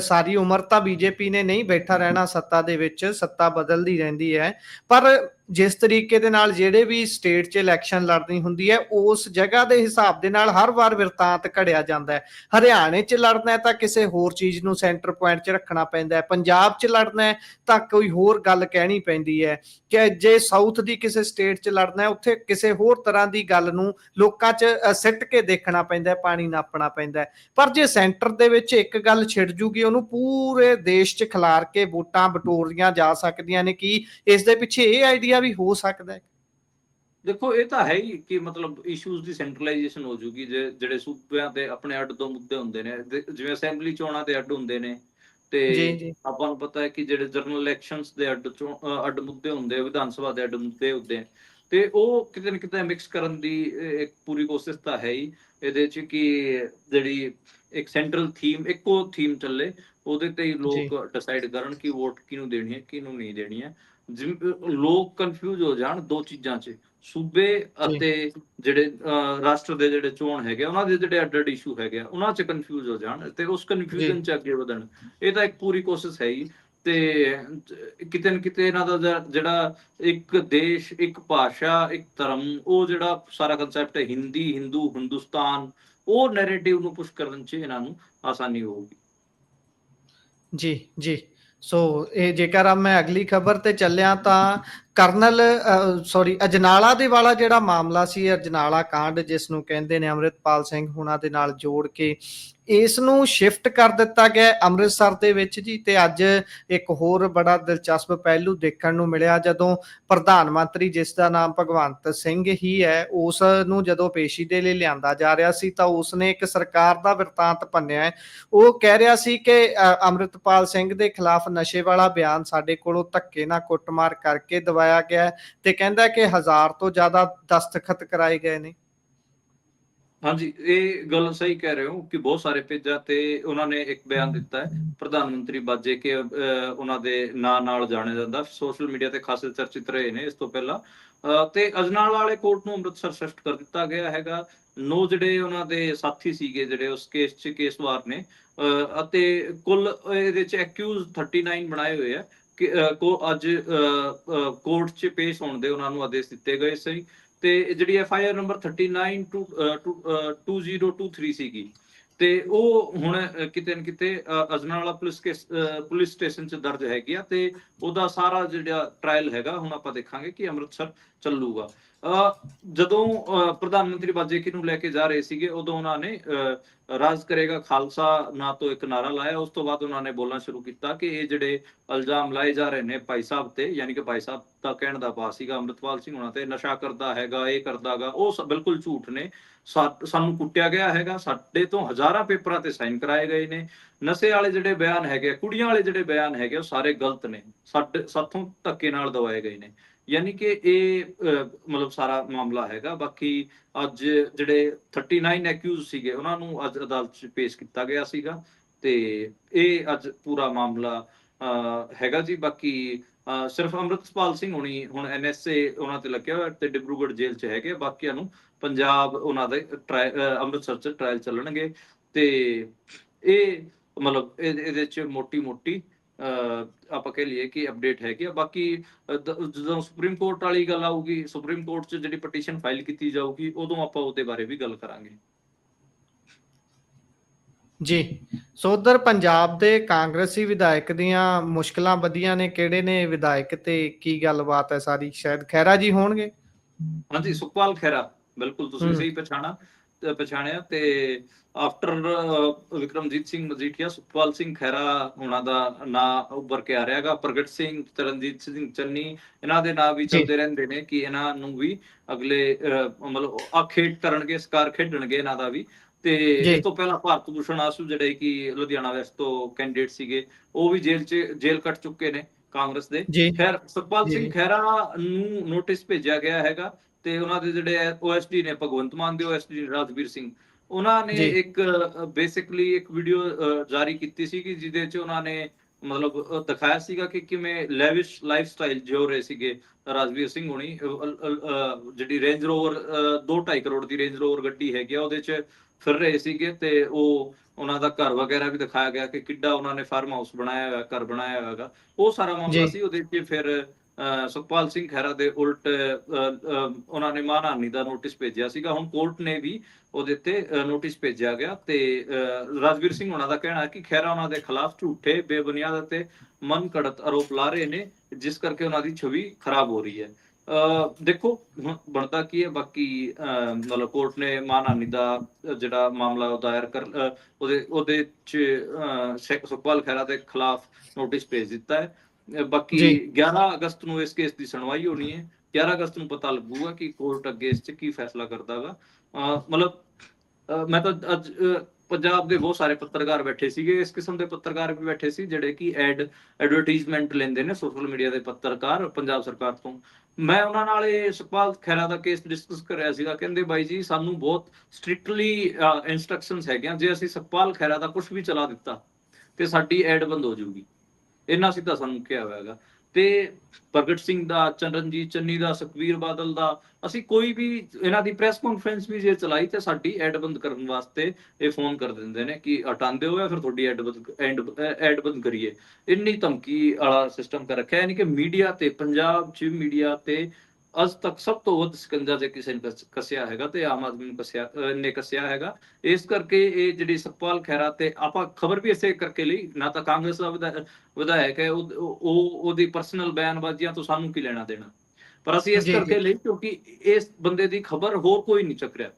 ਸਾਰੀ ਉਮਰ ਤਾਂ ਬੀਜੇਪੀ ਨੇ ਨਹੀਂ ਬੈਠਾ ਰਹਿਣਾ, ਸੱਤਾ ਦੇ ਵਿੱਚ ਸੱਤਾ ਬਦਲਦੀ ਰਹਿੰਦੀ ਹੈ। ਪਰ ਜਿਸ ਤਰੀਕੇ ਦੇ ਨਾਲ ਜਿਹੜੇ ਵੀ ਸਟੇਟ 'ਚ ਇਲੈਕਸ਼ਨ ਲੜਨੀ ਹੁੰਦੀ ਹੈ, ਉਸ ਜਗ੍ਹਾ ਦੇ ਹਿਸਾਬ ਦੇ ਨਾਲ ਹਰ ਵਾਰ ਵਰਤਾਂਤ ਘੜਿਆ ਜਾਂਦਾ ਹੈ। ਹਰਿਆਣੇ 'ਚ ਲੜਨਾ ਹੈ ਤਾਂ ਕਿਸੇ ਹੋਰ ਚੀਜ਼ ਨੂੰ ਸੈਂਟਰ ਪੁਆਇੰਟ 'ਚ ਰੱਖਣਾ ਪੈਂਦਾ ਹੈ। ਪੰਜਾਬ 'ਚ ਲੜਨਾ ਹੈ ਤਾਂ ਕੋਈ ਹੋਰ ਗੱਲ ਕਹਿਣੀ ਪੈਂਦੀ ਹੈ ਕਿ ਜੇ ਸਾਊਥ ਦੀ ਕਿਸੇ ਸਟੇਟ 'ਚ ਲੜਨਾ ਹੈ, ਉੱਥੇ ਕਿਸੇ ਹੋਰ ਤਰ੍ਹਾਂ ਦੀ ਗੱਲ ਨੂੰ ਲੋਕਾਂ 'ਚ ਸਿੱਟ ਕੇ ਦੇਖਣਾ ਪੈਂਦਾ ਹੈ, ਪਾਣੀ ਨਾਪਣਾ ਪੈਂਦਾ ਹੈ। ਪਰ ਜੇ ਸੈਂਟਰ ਦੇ ਵਿੱਚ ਇੱਕ ਗੱਲ ਛਿੜ ਜੂਗੀ, ਉਹਨੂੰ ਪੂਰੇ ਦੇਸ਼ 'ਚ ਖਿਲਾਰ ਕੇ ਵੋਟਾਂ ਬਟੋਰੀਆਂ ਜਾ ਸਕਦੀਆਂ ਨੇ ਕਿ ਇਸ ਦੇ ਪਿੱਛੇ ਇਹ ਆਈਡੀਆ ਵੀ ਹੋ ਸਕਦਾ ਹੈ। ਦੇਖੋ ਇਹ ਤਾਂ ਹੈ ਹੀ ਕਿ ਮਤਲਬ ਇਸ਼ੂਜ਼ ਦੀ ਸੈਂਟਰਲਾਈਜੇਸ਼ਨ ਹੋ ਜੂਗੀ ਜੇ ਜਿਹੜੇ ਸੂਬਿਆਂ ਤੇ ਆਪਣੇ ਅੱਡ ਦੋ ਮੁੱਦੇ ਹੁੰਦੇ ਨੇ ਜਿਵੇਂ ਅਸੈਂਬਲੀ ਚੋਣਾਂ ਦੇ ਅੱਡ ਹੁੰਦੇ ਨੇ ਤੇ ਆਪਾਂ ਨੂੰ ਪਤਾ ਹੈ ਕਿ ਜਿਹੜੇ ਜਨਰਲ ਇਲੈਕਸ਼ਨਸ ਦੇ ਅੱਡ ਅੱਡ ਮੁੱਦੇ ਹੁੰਦੇ ਆ, ਵਿਧਾਨ ਸਭਾ ਦੇ ਅੱਡ ਮੁੱਦੇ ਹੁੰਦੇ ਆ। ਤੇ ਉਹ ਕਿਤੇ ਨਾ ਕਿਤੇ ਮਿਕਸ ਕਰਨ ਦੀ ਇੱਕ ਪੂਰੀ ਕੋਸ਼ਿਸ਼ ਤਾਂ ਹੈ ਹੀ ਇਹਦੇ ਚ ਕਿ ਜਿਹੜੀ ਇੱਕ ਸੈਂਟਰਲ ਥੀਮ ਇੱਕੋ ਥੀਮ ਚੱਲੇ ਉਹਦੇ ਤੇ ਹੀ ਲੋਕ ਡਿਸਾਈਡ ਕਰਨ ਕਿ ਵੋਟ ਕਿਹਨੂੰ ਦੇਣੀ ਹੈ ਕਿਹਨੂੰ ਨਹੀਂ ਦੇਣੀ ਹੈ। ਲੋਕ ਕਨਫਿਊਜ਼ ਹੋ ਜਾਣ ਦੋ ਚੀਜ਼ਾਂ 'ਚ ਸੂਬੇ ਅਤੇ ਜਿਹੜੇ ਰਾਸ਼ਟਰ ਦੇ ਜਿਹੜੇ ਚੋਣ ਹੈਗੇ ਉਹਨਾਂ ਦੇ ਜਿਹੜੇ ਅੱਡ ਅੱਡ ਇਸ਼ੂ ਹੈਗੇ ਆ, ਉਹਨਾਂ 'ਚ ਕਨਫਿਊਜ਼ ਹੋ ਜਾਣ ਤੇ ਉਸ ਕਨਫਿਊਜ਼ਨ 'ਚ ਅੱਗੇ ਵਧਣ। ਇਹ ਤਾਂ ਇੱਕ ਪੂਰੀ ਕੋਸ਼ਿਸ਼ ਹੈ ਹੀ ਤੇ ਕਿਤੇ ਨਾ ਕਿਤੇ ਇਹਨਾਂ ਦਾ ਜਿਹੜਾ- ਜਿਹੜਾ ਇੱਕ ਦੇਸ਼ ਇੱਕ ਭਾਸ਼ਾ ਇੱਕ ਧਰਮ ਉਹ ਜਿਹੜਾ ਸਾਰਾ ਕਨਸੈਪਟ ਹੈ ਹਿੰਦੀ ਹਿੰਦੂ ਹਿੰਦੁਸਤਾਨ ਉਹ ਨੈਰੇਟਿਵ ਨੂੰ ਪੁਸ਼ ਕਰਨ 'ਚ ਇਹਨਾਂ ਨੂੰ ਆਸਾਨੀ ਹੋਊਗੀ। ਜੀ ਜੀ। ਸੋ ਇਹ ਜੇਕਰ ਆ ਮੈਂ ਅਗਲੀ ਖਬਰ ਤੇ ਚੱਲਿਆ ਤਾਂ ਕਰਨਲ ਸੌਰੀ ਅਜਨਾਲਾ ਦੇ ਵਾਲਾ ਜਿਹੜਾ ਮਾਮਲਾ ਸੀ, ਅਜਨਾਲਾ ਕਾਂਡ ਜਿਸ ਨੂੰ ਕਹਿੰਦੇ ਨੇ ਅੰਮ੍ਰਿਤਪਾਲ ਸਿੰਘ ਹੁਣਾਂ ਦੇ ਨਾਲ ਜੋੜ ਕੇ ਇਸ ਨੂੰ ਸ਼ਿਫਟ ਕਰ ਦਿੱਤਾ ਗਿਆ ਅੰਮ੍ਰਿਤਸਰ ਦੇ ਵਿੱਚ ਜੀ ਤੇ ਅੱਜ ਇੱਕ ਹੋਰ ਬੜਾ ਦਿਲਚਸਪ ਪਹਿਲੂ ਦੇਖਣ ਨੂੰ ਮਿਲਿਆ ਜਦੋਂ ਪ੍ਰਧਾਨ ਮੰਤਰੀ ਜਿਸ ਦਾ ਨਾਮ ਭਗਵੰਤ ਸਿੰਘ ਹੀ ਹੈ ਉਸ ਨੂੰ ਜਦੋਂ ਪੇਸ਼ੀ ਦੇ ਲਈ ਲਿਆਂਦਾ ਜਾ ਰਿਹਾ ਸੀ ਤਾਂ ਉਸ ਨੇ ਇੱਕ ਸਰਕਾਰ ਦਾ ਵਰਤਾਂਤ ਭੰਨਿਆ ਉਹ ਕਹਿ ਰਿਹਾ ਸੀ ਕਿ ਅ, ਅੰਮ੍ਰਿਤਪਾਲ ਸਿੰਘ ਦੇ ਖਿਲਾਫ ਨਸ਼ੇ ਵਾਲਾ ਬਿਆਨ ਸਾਡੇ ਕੋਲੋਂ ਧੱਕੇ ਨਾਲ ਕੁੱਟਮਾਰ ਕਰਕੇ ਦਵਾਇਆ ਗਿਆ ਹੈ ਤੇ ਕਹਿੰਦਾ ਕਿ ਹਜ਼ਾਰ ਤੋਂ ਜ਼ਿਆਦਾ ਦਸਤਖਤ ਕਰਾਏ ਗਏ ਨੇ। ਹਾਂਜੀ ਇਹ ਗੱਲ ਸਹੀ ਕਹਿ ਰਹੇ ਹੋ ਕਿ ਬਹੁਤ ਸਾਰੇ ਪੇਜਾਂ ਤੇ ਉਹਨਾਂ ਨੇ ਇੱਕ ਬਿਆਨ ਦਿੱਤਾ ਹੈ। ਪ੍ਰਧਾਨ ਮੰਤਰੀ ਬਾਜੇ ਕੇ ਉਹਨਾਂ ਦੇ ਨਾਂ ਨਾਲ ਜਾਣਿਆ ਜਾਂਦਾ। ਸੋਸ਼ਲ ਮੀਡੀਆ ਤੇ ਖਾਸੇ ਚਰਚਿਤ ਰਹੇ ਨੇ ਇਸ ਤੋਂ ਪਹਿਲਾਂ। ਤੇ ਅਜਨਾਲ ਵਾਲੇ ਕੋਰਟ ਨੂੰ ਅੰਮ੍ਰਿਤਸਰ ਸ਼ਿਫਟ ਕਰ ਦਿੱਤਾ ਗਿਆ ਹੈਗਾ। ਨੋ ਜਿਹੜੇ ਉਹਨਾਂ ਦੇ ਸਾਥੀ ਸੀਗੇ ਜਿਹੜੇ ਉਸ ਕੇਸ 'ਚ ਕੇਸਵਾਰ ਨੇ ਅਹ, ਅਤੇ ਕੁੱਲ ਇਹਦੇ 'ਚ ਐਕਿਊਜ਼ 39 ਬਣਾਏ ਹੋਏ ਆ ਕਿ ਕੋ ਅੱਜ ਕੋਰਟ 'ਚ ਪੇਸ਼ ਹੋਣ ਦੇ ਉਹਨਾਂ ਨੂੰ ਆਦੇਸ਼ ਦਿੱਤੇ ਗਏ ਸੀ। ਤੇ ਜਿਹੜੀ F I R number 39 to 2023 ਸੀਗੀ। ਤੇ ਉਹ ਹੁਣ ਕਿਤੇ ਨਾ ਕਿਤੇ Ajnala police case police station 'ਚ ਦਰਜ ਹੈਗੀ ਆ ਤੇ ਉਹਦਾ ਸਾਰਾ ਜਿਹੜਾ ਟ੍ਰਾਇਲ ਹੈਗਾ ਹੁਣ ਆਪਾਂ ਦੇਖਾਂਗੇ ਕਿ ਅੰਮ੍ਰਿਤਸਰ ਚੱਲੂਗਾ। ਜਦੋਂ ਅ, ਪ੍ਰਧਾਨ ਮੰਤਰੀ ਬਾਜੇਕੀ ਨੂੰ ਲੈ ਕੇ ਜਾ ਰਹੇ ਸੀਗੇ ਉਦੋਂ ਉਹਨਾਂ ਨੇ ਅ, ਰਾਜ ਕਰੇਗਾ ਖਾਲਸਾ ਨਾਂ ਤੋਂ ਇੱਕ ਨਾਰਾ ਲਾਇਆ। ਉਸ ਤੋਂ ਬਾਅਦ ਉਹਨਾਂ ਨੇ ਬੋਲਣਾ ਸ਼ੁਰੂ ਕੀਤਾ ਕਿ ਇਹ ਜਿਹੜੇ ਇਲਜ਼ਾਮ ਲਾਏ ਜਾ ਰਹੇ ਨੇ ਭਾਈ ਸਾਹਿਬ ਤੇ ਯਾਨੀ ਕਿ ਭਾਈ ਸਾਹਿਬ ਦਾ ਕਹਿਣ ਦਾ ਭਾਵ ਸੀਗਾ ਅੰਮ੍ਰਿਤਪਾਲ ਸਿੰਘ ਉਹਨਾਂ ਤੇ ਨਸ਼ਾ ਕਰਦਾ ਹੈਗਾ ਇਹ ਕਰਦਾਗਾ ਉਹ ਬਿਲਕੁਲ ਝੂਠ ਨੇ। ਸਾਨੂੰ ਕੁੱਟਿਆ ਗਿਆ ਹੈਗਾ ਸਾਡੇ ਤੋਂ ਹਜ਼ਾਰਾਂ ਪੇਪਰਾਂ ਤੇ ਸਾਈਨ ਕਰਾਏ ਗਏ ਨੇ। ਨਸ਼ੇ ਵਾਲੇ ਜਿਹੜੇ ਬਿਆਨ ਹੈਗੇ ਕੁੜੀਆਂ ਵਾਲੇ ਜਿਹੜੇ ਬਿਆਨ ਹੈਗੇ ਆ, ਉਹ ਸਾਰੇ ਗਲਤ ਨੇ। ਸਾਡੇ ਸਾਥੋਂ ਧੱਕੇ ਨਾਲ ਦਵਾਏ ਗਏ ਨੇ। ਯਾਨੀ ਕਿ ਇਹ ਮਤਲਬ ਸਾਰਾ ਮਾਮਲਾ ਹੈਗਾ। ਬਾਕੀ ਅੱਜ ਜਿਹੜੇ 39 ਐਕਿਊਜ਼ ਸੀਗੇ ਉਹਨਾਂ ਨੂੰ ਅੱਜ ਅਦਾਲਤ 'ਚ ਪੇਸ਼ ਕੀਤਾ ਗਿਆ ਸੀਗਾ ਤੇ ਇਹ ਅੱਜ ਪੂਰਾ ਮਾਮਲਾ ਅਹ, ਹੈਗਾ ਜੀ। ਬਾਕੀ ਸਿਰਫ ਅੰਮ੍ਰਿਤਪਾਲ ਸਿੰਘ ਹੋਣੀ ਹੁਣ ਐਨਐਸਏ ਉਹਨਾਂ ਤੇ ਲੱਗਿਆ ਹੋਇਆ ਤੇ ਡਿਬਰੂਗੜ੍ਹ ਜੇਲ੍ਹ 'ਚ ਹੈਗੇ ਬਾਕੀਆਂ ਨੂੰ ਪੰਜਾਬ ਉਹਨਾਂ ਦੇ ਟਰਾਇ- ਅੰਮ੍ਰਿਤਸਰ 'ਚ ਟ੍ਰਾਇਲ ਚੱਲਣਗੇ ਤੇ ਇਹ ਮਤਲਬ ਇਹ- ਇਹਦੇ 'ਚ ਮੋਟੀ ਮੋਟੀ ਆਪਾਂ ਕਹਿ ਲਈਏ ਕਿ ਅਪਡੇਟ ਹੈਗੀ ਆ। ਬਾਕੀ ਜਦੋਂ ਸੁਪਰੀਮ ਕੋਰਟ ਵਾਲੀ ਗੱਲ ਆਊਗੀ ਸੁਪਰੀਮ ਕੋਰਟ 'ਚ ਜਿਹੜੀ ਪਟੀਸ਼ਨ ਫਾਈਲ ਕੀਤੀ ਜਾਊਗੀ ਉਦੋਂ ਆਪਾਂ ਉਹਦੇ ਬਾਰੇ ਵੀ ਗੱਲ ਕਰਾਂਗੇ। ਜੀ। ਸੋ ਉਧਰ ਪੰਜਾਬ ਦੇ ਕਾਂਗਰਸੀ ਵਿਧਾਇਕ ਦੀਆਂ ਮੁਸ਼ਕਲਾਂ ਵਧੀਆਂ ਨੇ ਕਿਹੜੇ ਨੇ ਵਿਧਾਇਕ ਤੇ ਕੀ ਗੱਲਬਾਤ ਹੈ ਸਾਰੀ? ਸ਼ਾਇਦ ਖੈਰਾ ਜੀ ਹੋਣਗੇ। ਹਾਂਜੀ ਸੁਖਪਾਲ ਖਹਿਰਾ। ਬਿਲਕੁਲ ਤੁਸੀਂ। ਸਹੀ ਪਛਾਣਾ ਪਛਾਣਿਆ ਤੇ ਆਫਟਰ ਵਿਕਰਮਜੀਤ ਸਿੰਘ ਮਜੀਠੀਆ ਸੁਖਪਾਲ ਸਿੰਘ ਖਹਿਰਾ ਉਹਨਾਂ ਦਾ ਨਾਂ ਉੱਭਰ ਕੇ ਆ ਰਿਹਾਗਾ ਪ੍ਰਗਟ ਸਿੰਘ ਚਰਨਜੀਤ ਸਿੰਘ ਚੰਨੀ ਇਹਨਾਂ ਦੇ ਨਾਂ ਵੀ। ਚੱਲਦੇ ਰਹਿੰਦੇ ਨੇ ਕਿ ਇਹਨਾਂ ਨੂੰ ਵੀ ਅਗਲੇ ਮਤਲਬ ਆ ਖੇਡ ਕਰਨਗੇ ਸਕਾਰ ਖੇਡਣਗੇ ਇਹਨਾਂ ਦਾ ਵੀ। ਤੇ। ਇਸ ਤੋਂ ਪਹਿਲਾਂ ਭਾਰਤ ਭੂਸ਼ਣ ਆਸੂ ਜਿਹੜੇ ਕਿ ਲੁਧਿਆਣਾ ਵੈਸਟ ਤੋਂ ਕੈਂਡੀਡੇਟ ਸੀਗੇ ਉਹ ਵੀ ਜੇਲ੍ਹ 'ਚ ਜੇਲ੍ਹ ਕੱਟ ਚੁੱਕੇ ਨੇ ਕਾਂਗਰਸ ਦੇ ਖੈਰ ਸੁਖਪਾਲ। ਸਿੰਘ ਖਹਿਰਾ ਨੂੰ ਨੋਟਿਸ ਭੇਜਿਆ ਗਿਆ ਹੈਗਾ ਤੇ ਉਹਨਾਂ ਦੇ ਜਿਹੜੇ ਓਐਸਡੀ ਨੇ ਭਗਵੰਤ ਮਾਨ ਦੇ ਓਐਸਡੀ ਰਾਜਵੀਰ ਸਿੰਘ ਉਹਨਾਂ ਨੇ। ਇੱਕ ਬੇਸਿਕਲੀ ਇੱਕ ਵੀਡੀਓ ਜਾਰੀ ਕੀਤੀ ਸੀ ਕਿ ਜਿਹਦੇ ਚ ਉਹਨਾਂ ਨੇ ਮਤਲਬ ਦਿਖਾਇਆ ਸੀਗਾ ਕਿ ਕਿਵੇਂ ਲੈਵਿਸ਼ ਲਾਈਫ ਸਟਾਈਲ ਜਿਉ ਰਹੇ ਸੀਗੇ ਰਾਜਵੀਰ ਸਿੰਘ ਹੋਣੀ ਜਿਹੜੀ ਰੇਂਜ ਰੋਵਰ 2.5 ਕਰੋੜ ਦੀ ਰੇਂਜ ਰੋਵਰ ਗੱਡੀ ਹੈਗੀ ਆ ਉਹਦੇ ਚ ਫਿਰ ਰਹੇ ਸੀਗੇ ਤੇ ਉਹ ਉਹਨਾਂ ਦਾ ਘਰ ਵਗੈਰਾ ਵੀ ਦਿਖਾਇਆ ਗਿਆ ਕਿ ਕਿੱਡਾ ਉਹਨਾਂ ਨੇ ਫਾਰਮ ਹਾਊਸ ਬਣਾਇਆ ਹੋਇਆ ਘਰ ਬਣਾਇਆ ਹੋਇਆ ਹੈਗਾ ਉਹ ਸਾਰਾ ਮਾਮਲਾ। ਸੀ ਉਹਦੇ ਚ ਫਿਰ ਸੁਖਪਾਲ ਸਿੰਘ ਖਹਿਰਾ ਦੇ ਉਲਟ ਉਹਨਾਂ ਨੇ ਮਾਨਹਾਨੀ ਦਾ ਨੋਟਿਸ ਭੇਜਿਆ ਸੀਗਾ। ਹੁਣ ਕੋਰਟ ਨੇ ਵੀ ਉਹਦੇ ਤੇ ਨੋਟਿਸ ਭੇਜਿਆ ਗਿਆ ਤੇ ਰਾਜਵੀਰ ਸਿੰਘ ਉਹਨਾਂ ਦਾ ਕਹਿਣਾ ਹੈ ਕਿ ਖਹਿਰਾ ਉਹਨਾਂ ਦੇ ਖਿਲਾਫ ਝੂਠੇ ਬੇਬੁਨਿਆਦ ਅਤੇ ਮਨ ਘੜਤ ਆਰੋਪ ਲਾ ਰਹੇ ਨੇ ਜਿਸ ਕਰਕੇ ਉਹਨਾਂ ਦੀ ਛਵੀ ਖਰਾਬ ਹੋ ਰਹੀ ਹੈ। ਦੇਖੋ ਬਣਦਾ ਕੀ ਹੈ ਬਾਕੀ ਮਤਲਬ ਕੋਰਟ ਨੇ ਮਾਨਹਾਨੀ ਦਾ ਜਿਹੜਾ ਮਾਮਲਾ ਉਹ ਦਾਇਰ ਕਰ ਉਹਦੇ ਉਹਦੇ ਚ ਸੁਖਪਾਲ ਖਹਿਰਾ ਦੇ ਖਿਲਾਫ ਨੋਟਿਸ ਭੇਜ ਦਿੱਤਾ ਹੈ। ਬਾਕੀ ਜੀ। 11 ਅਗਸਤ ਨੂੰ ਇਸ ਕੇਸ ਦੀ ਸੁਣਵਾਈ ਹੋਣੀ ਹੈ। 11 ਅਗਸਤ ਨੂੰ ਪਤਾ ਲੱਗੂਗਾ ਕਿ ਕੋਰਟ ਅੱਗੇ ਇਸ 'ਚ ਕੀ ਫੈਸਲਾ ਕਰਦਾਗਾ ਮਤਲਬ ਮੈਂ ਤਾਂ ਅੱਜ ਪੰਜਾਬ ਦੇ ਬਹੁਤ ਸਾਰੇ ਪੱਤਰਕਾਰ ਬੈਠੇ ਸੀਗੇ। ਇਸ ਕਿਸਮ ਦੇ ਪੱਤਰਕਾਰ ਵੀ ਬੈਠੇ ਸੀ ਜਿਹੜੇ ਕਿ ਐਡ ਐਡਵਰਟਾਈਜ਼ਮੈਂਟ ਲੈਂਦੇ ਨੇ ਸੋਸ਼ਲ ਮੀਡੀਆ ਦੇ ਪੱਤਰਕਾਰ ਪੰਜਾਬ ਸਰਕਾਰ ਤੋਂ। ਮੈਂ ਉਹਨਾਂ ਨਾਲ ਇਹ ਸੁਖਪਾਲ ਖਹਿਰਾ ਦਾ ਕੇਸ ਡਿਸਕਸ ਕਰਿਆ ਸੀਗਾ, ਕਹਿੰਦੇ ਬਾਈ ਜੀ ਸਾਨੂੰ ਬਹੁਤ ਸਟ੍ਰਿਕਟਲੀ ਇਨਸਟਰਕਸ਼ਨਸ ਹੈਗੀਆਂ, ਜੇ ਅਸੀਂ ਸੁਖਪਾਲ ਖਹਿਰਾ ਦਾ ਕੁਝ ਵੀ ਚਲਾ ਦਿੱਤਾ ਤੇ ਸਾਡੀ ਐਡ ਬੰਦ ਹੋ ਜਾਊਗੀ। ਇੰਨਾ ਸਿੱਧਾ ਸਾਨੂੰ ਕਿਹਾ ਹੋਇਆ ਹੈਗਾ। ਤੇ ਪ੍ਰਗਟ ਸਿੰਘ ਦਾ, ਚੰਰਨਜੀਤ ਚੰਨੀ ਦਾ, ਸੁਖਵੀਰ ਬਾਦਲ ਦਾ, ਅਸੀਂ ਕੋਈ ਵੀ ਇਹਨਾਂ ਦੀ ਪ੍ਰੈਸ ਕਾਨਫਰੰਸ ਵੀ ਜੇ ਚਲਾਈ ਤੇ ਸਾਡੀ ਐਡ ਬੰਦ ਕਰਨ ਵਾਸਤੇ ਇਹ ਫੋਨ ਕਰ ਦਿੰਦੇ ਨੇ ਕਿ ਹਟਾਉਂਦੇ ਹੋ ਜਾਂ ਫਿਰ ਤੁਹਾਡੀ ਐਡ ਬੰਦ ਐਡ ਐਡ ਬੰਦ ਕਰੀਏ। ਇੰਨੀ ਧਮਕੀ ਵਾਲਾ ਸਿਸਟਮ ਕਰ ਰੱਖਿਆ, ਯਾਨੀ ਕਿ ਮੀਡੀਆ ਤੇ, ਪੰਜਾਬ ਚ ਮੀਡੀਆ ਤੇ ਅੱਜ ਤੱਕ ਸਭ ਤੋਂ ਵੱਧ ਸਕੰਜਾ ਜੇ ਕਿਸੇ ਨੇ ਕਸ- ਕੱਸਿਆ ਹੈਗਾ ਤੇ ਆਮ ਆਦਮੀ ਨੂੰ ਕੱਸਿਆ ਨੇ ਕੱਸਿਆ ਹੈਗਾ। ਇਸ ਕਰਕੇ ਇਹ ਜਿਹੜੀ ਸੁਖਪਾਲ ਖਹਿਰਾ ਤੇ ਆਪਾਂ ਖਬਰ ਵੀ ਇਸੇ ਕਰਕੇ ਲਈ ਨਾ ਤਾਂ ਕਾਂਗਰਸ ਦਾ ਵਿਧਾ- ਵਿਧਾਇਕ ਹੈ ਉਹ ਉਹ- ਉਹਦੀ ਪਰਸਨਲ ਬਿਆਨਬਾਜ਼ੀਆਂ ਤੋਂ ਸਾਨੂੰ ਕੀ ਲੈਣਾ ਦੇਣਾ। ਪਰ ਅਸੀਂ ਇਸ ਕਰਕੇ। ਲਈ ਕਿਉਂਕਿ ਇਸ ਬੰਦੇ ਦੀ ਖਬਰ ਹੋਰ ਕੋਈ ਨਹੀਂ ਚੱਕ ਰਿਹਾ।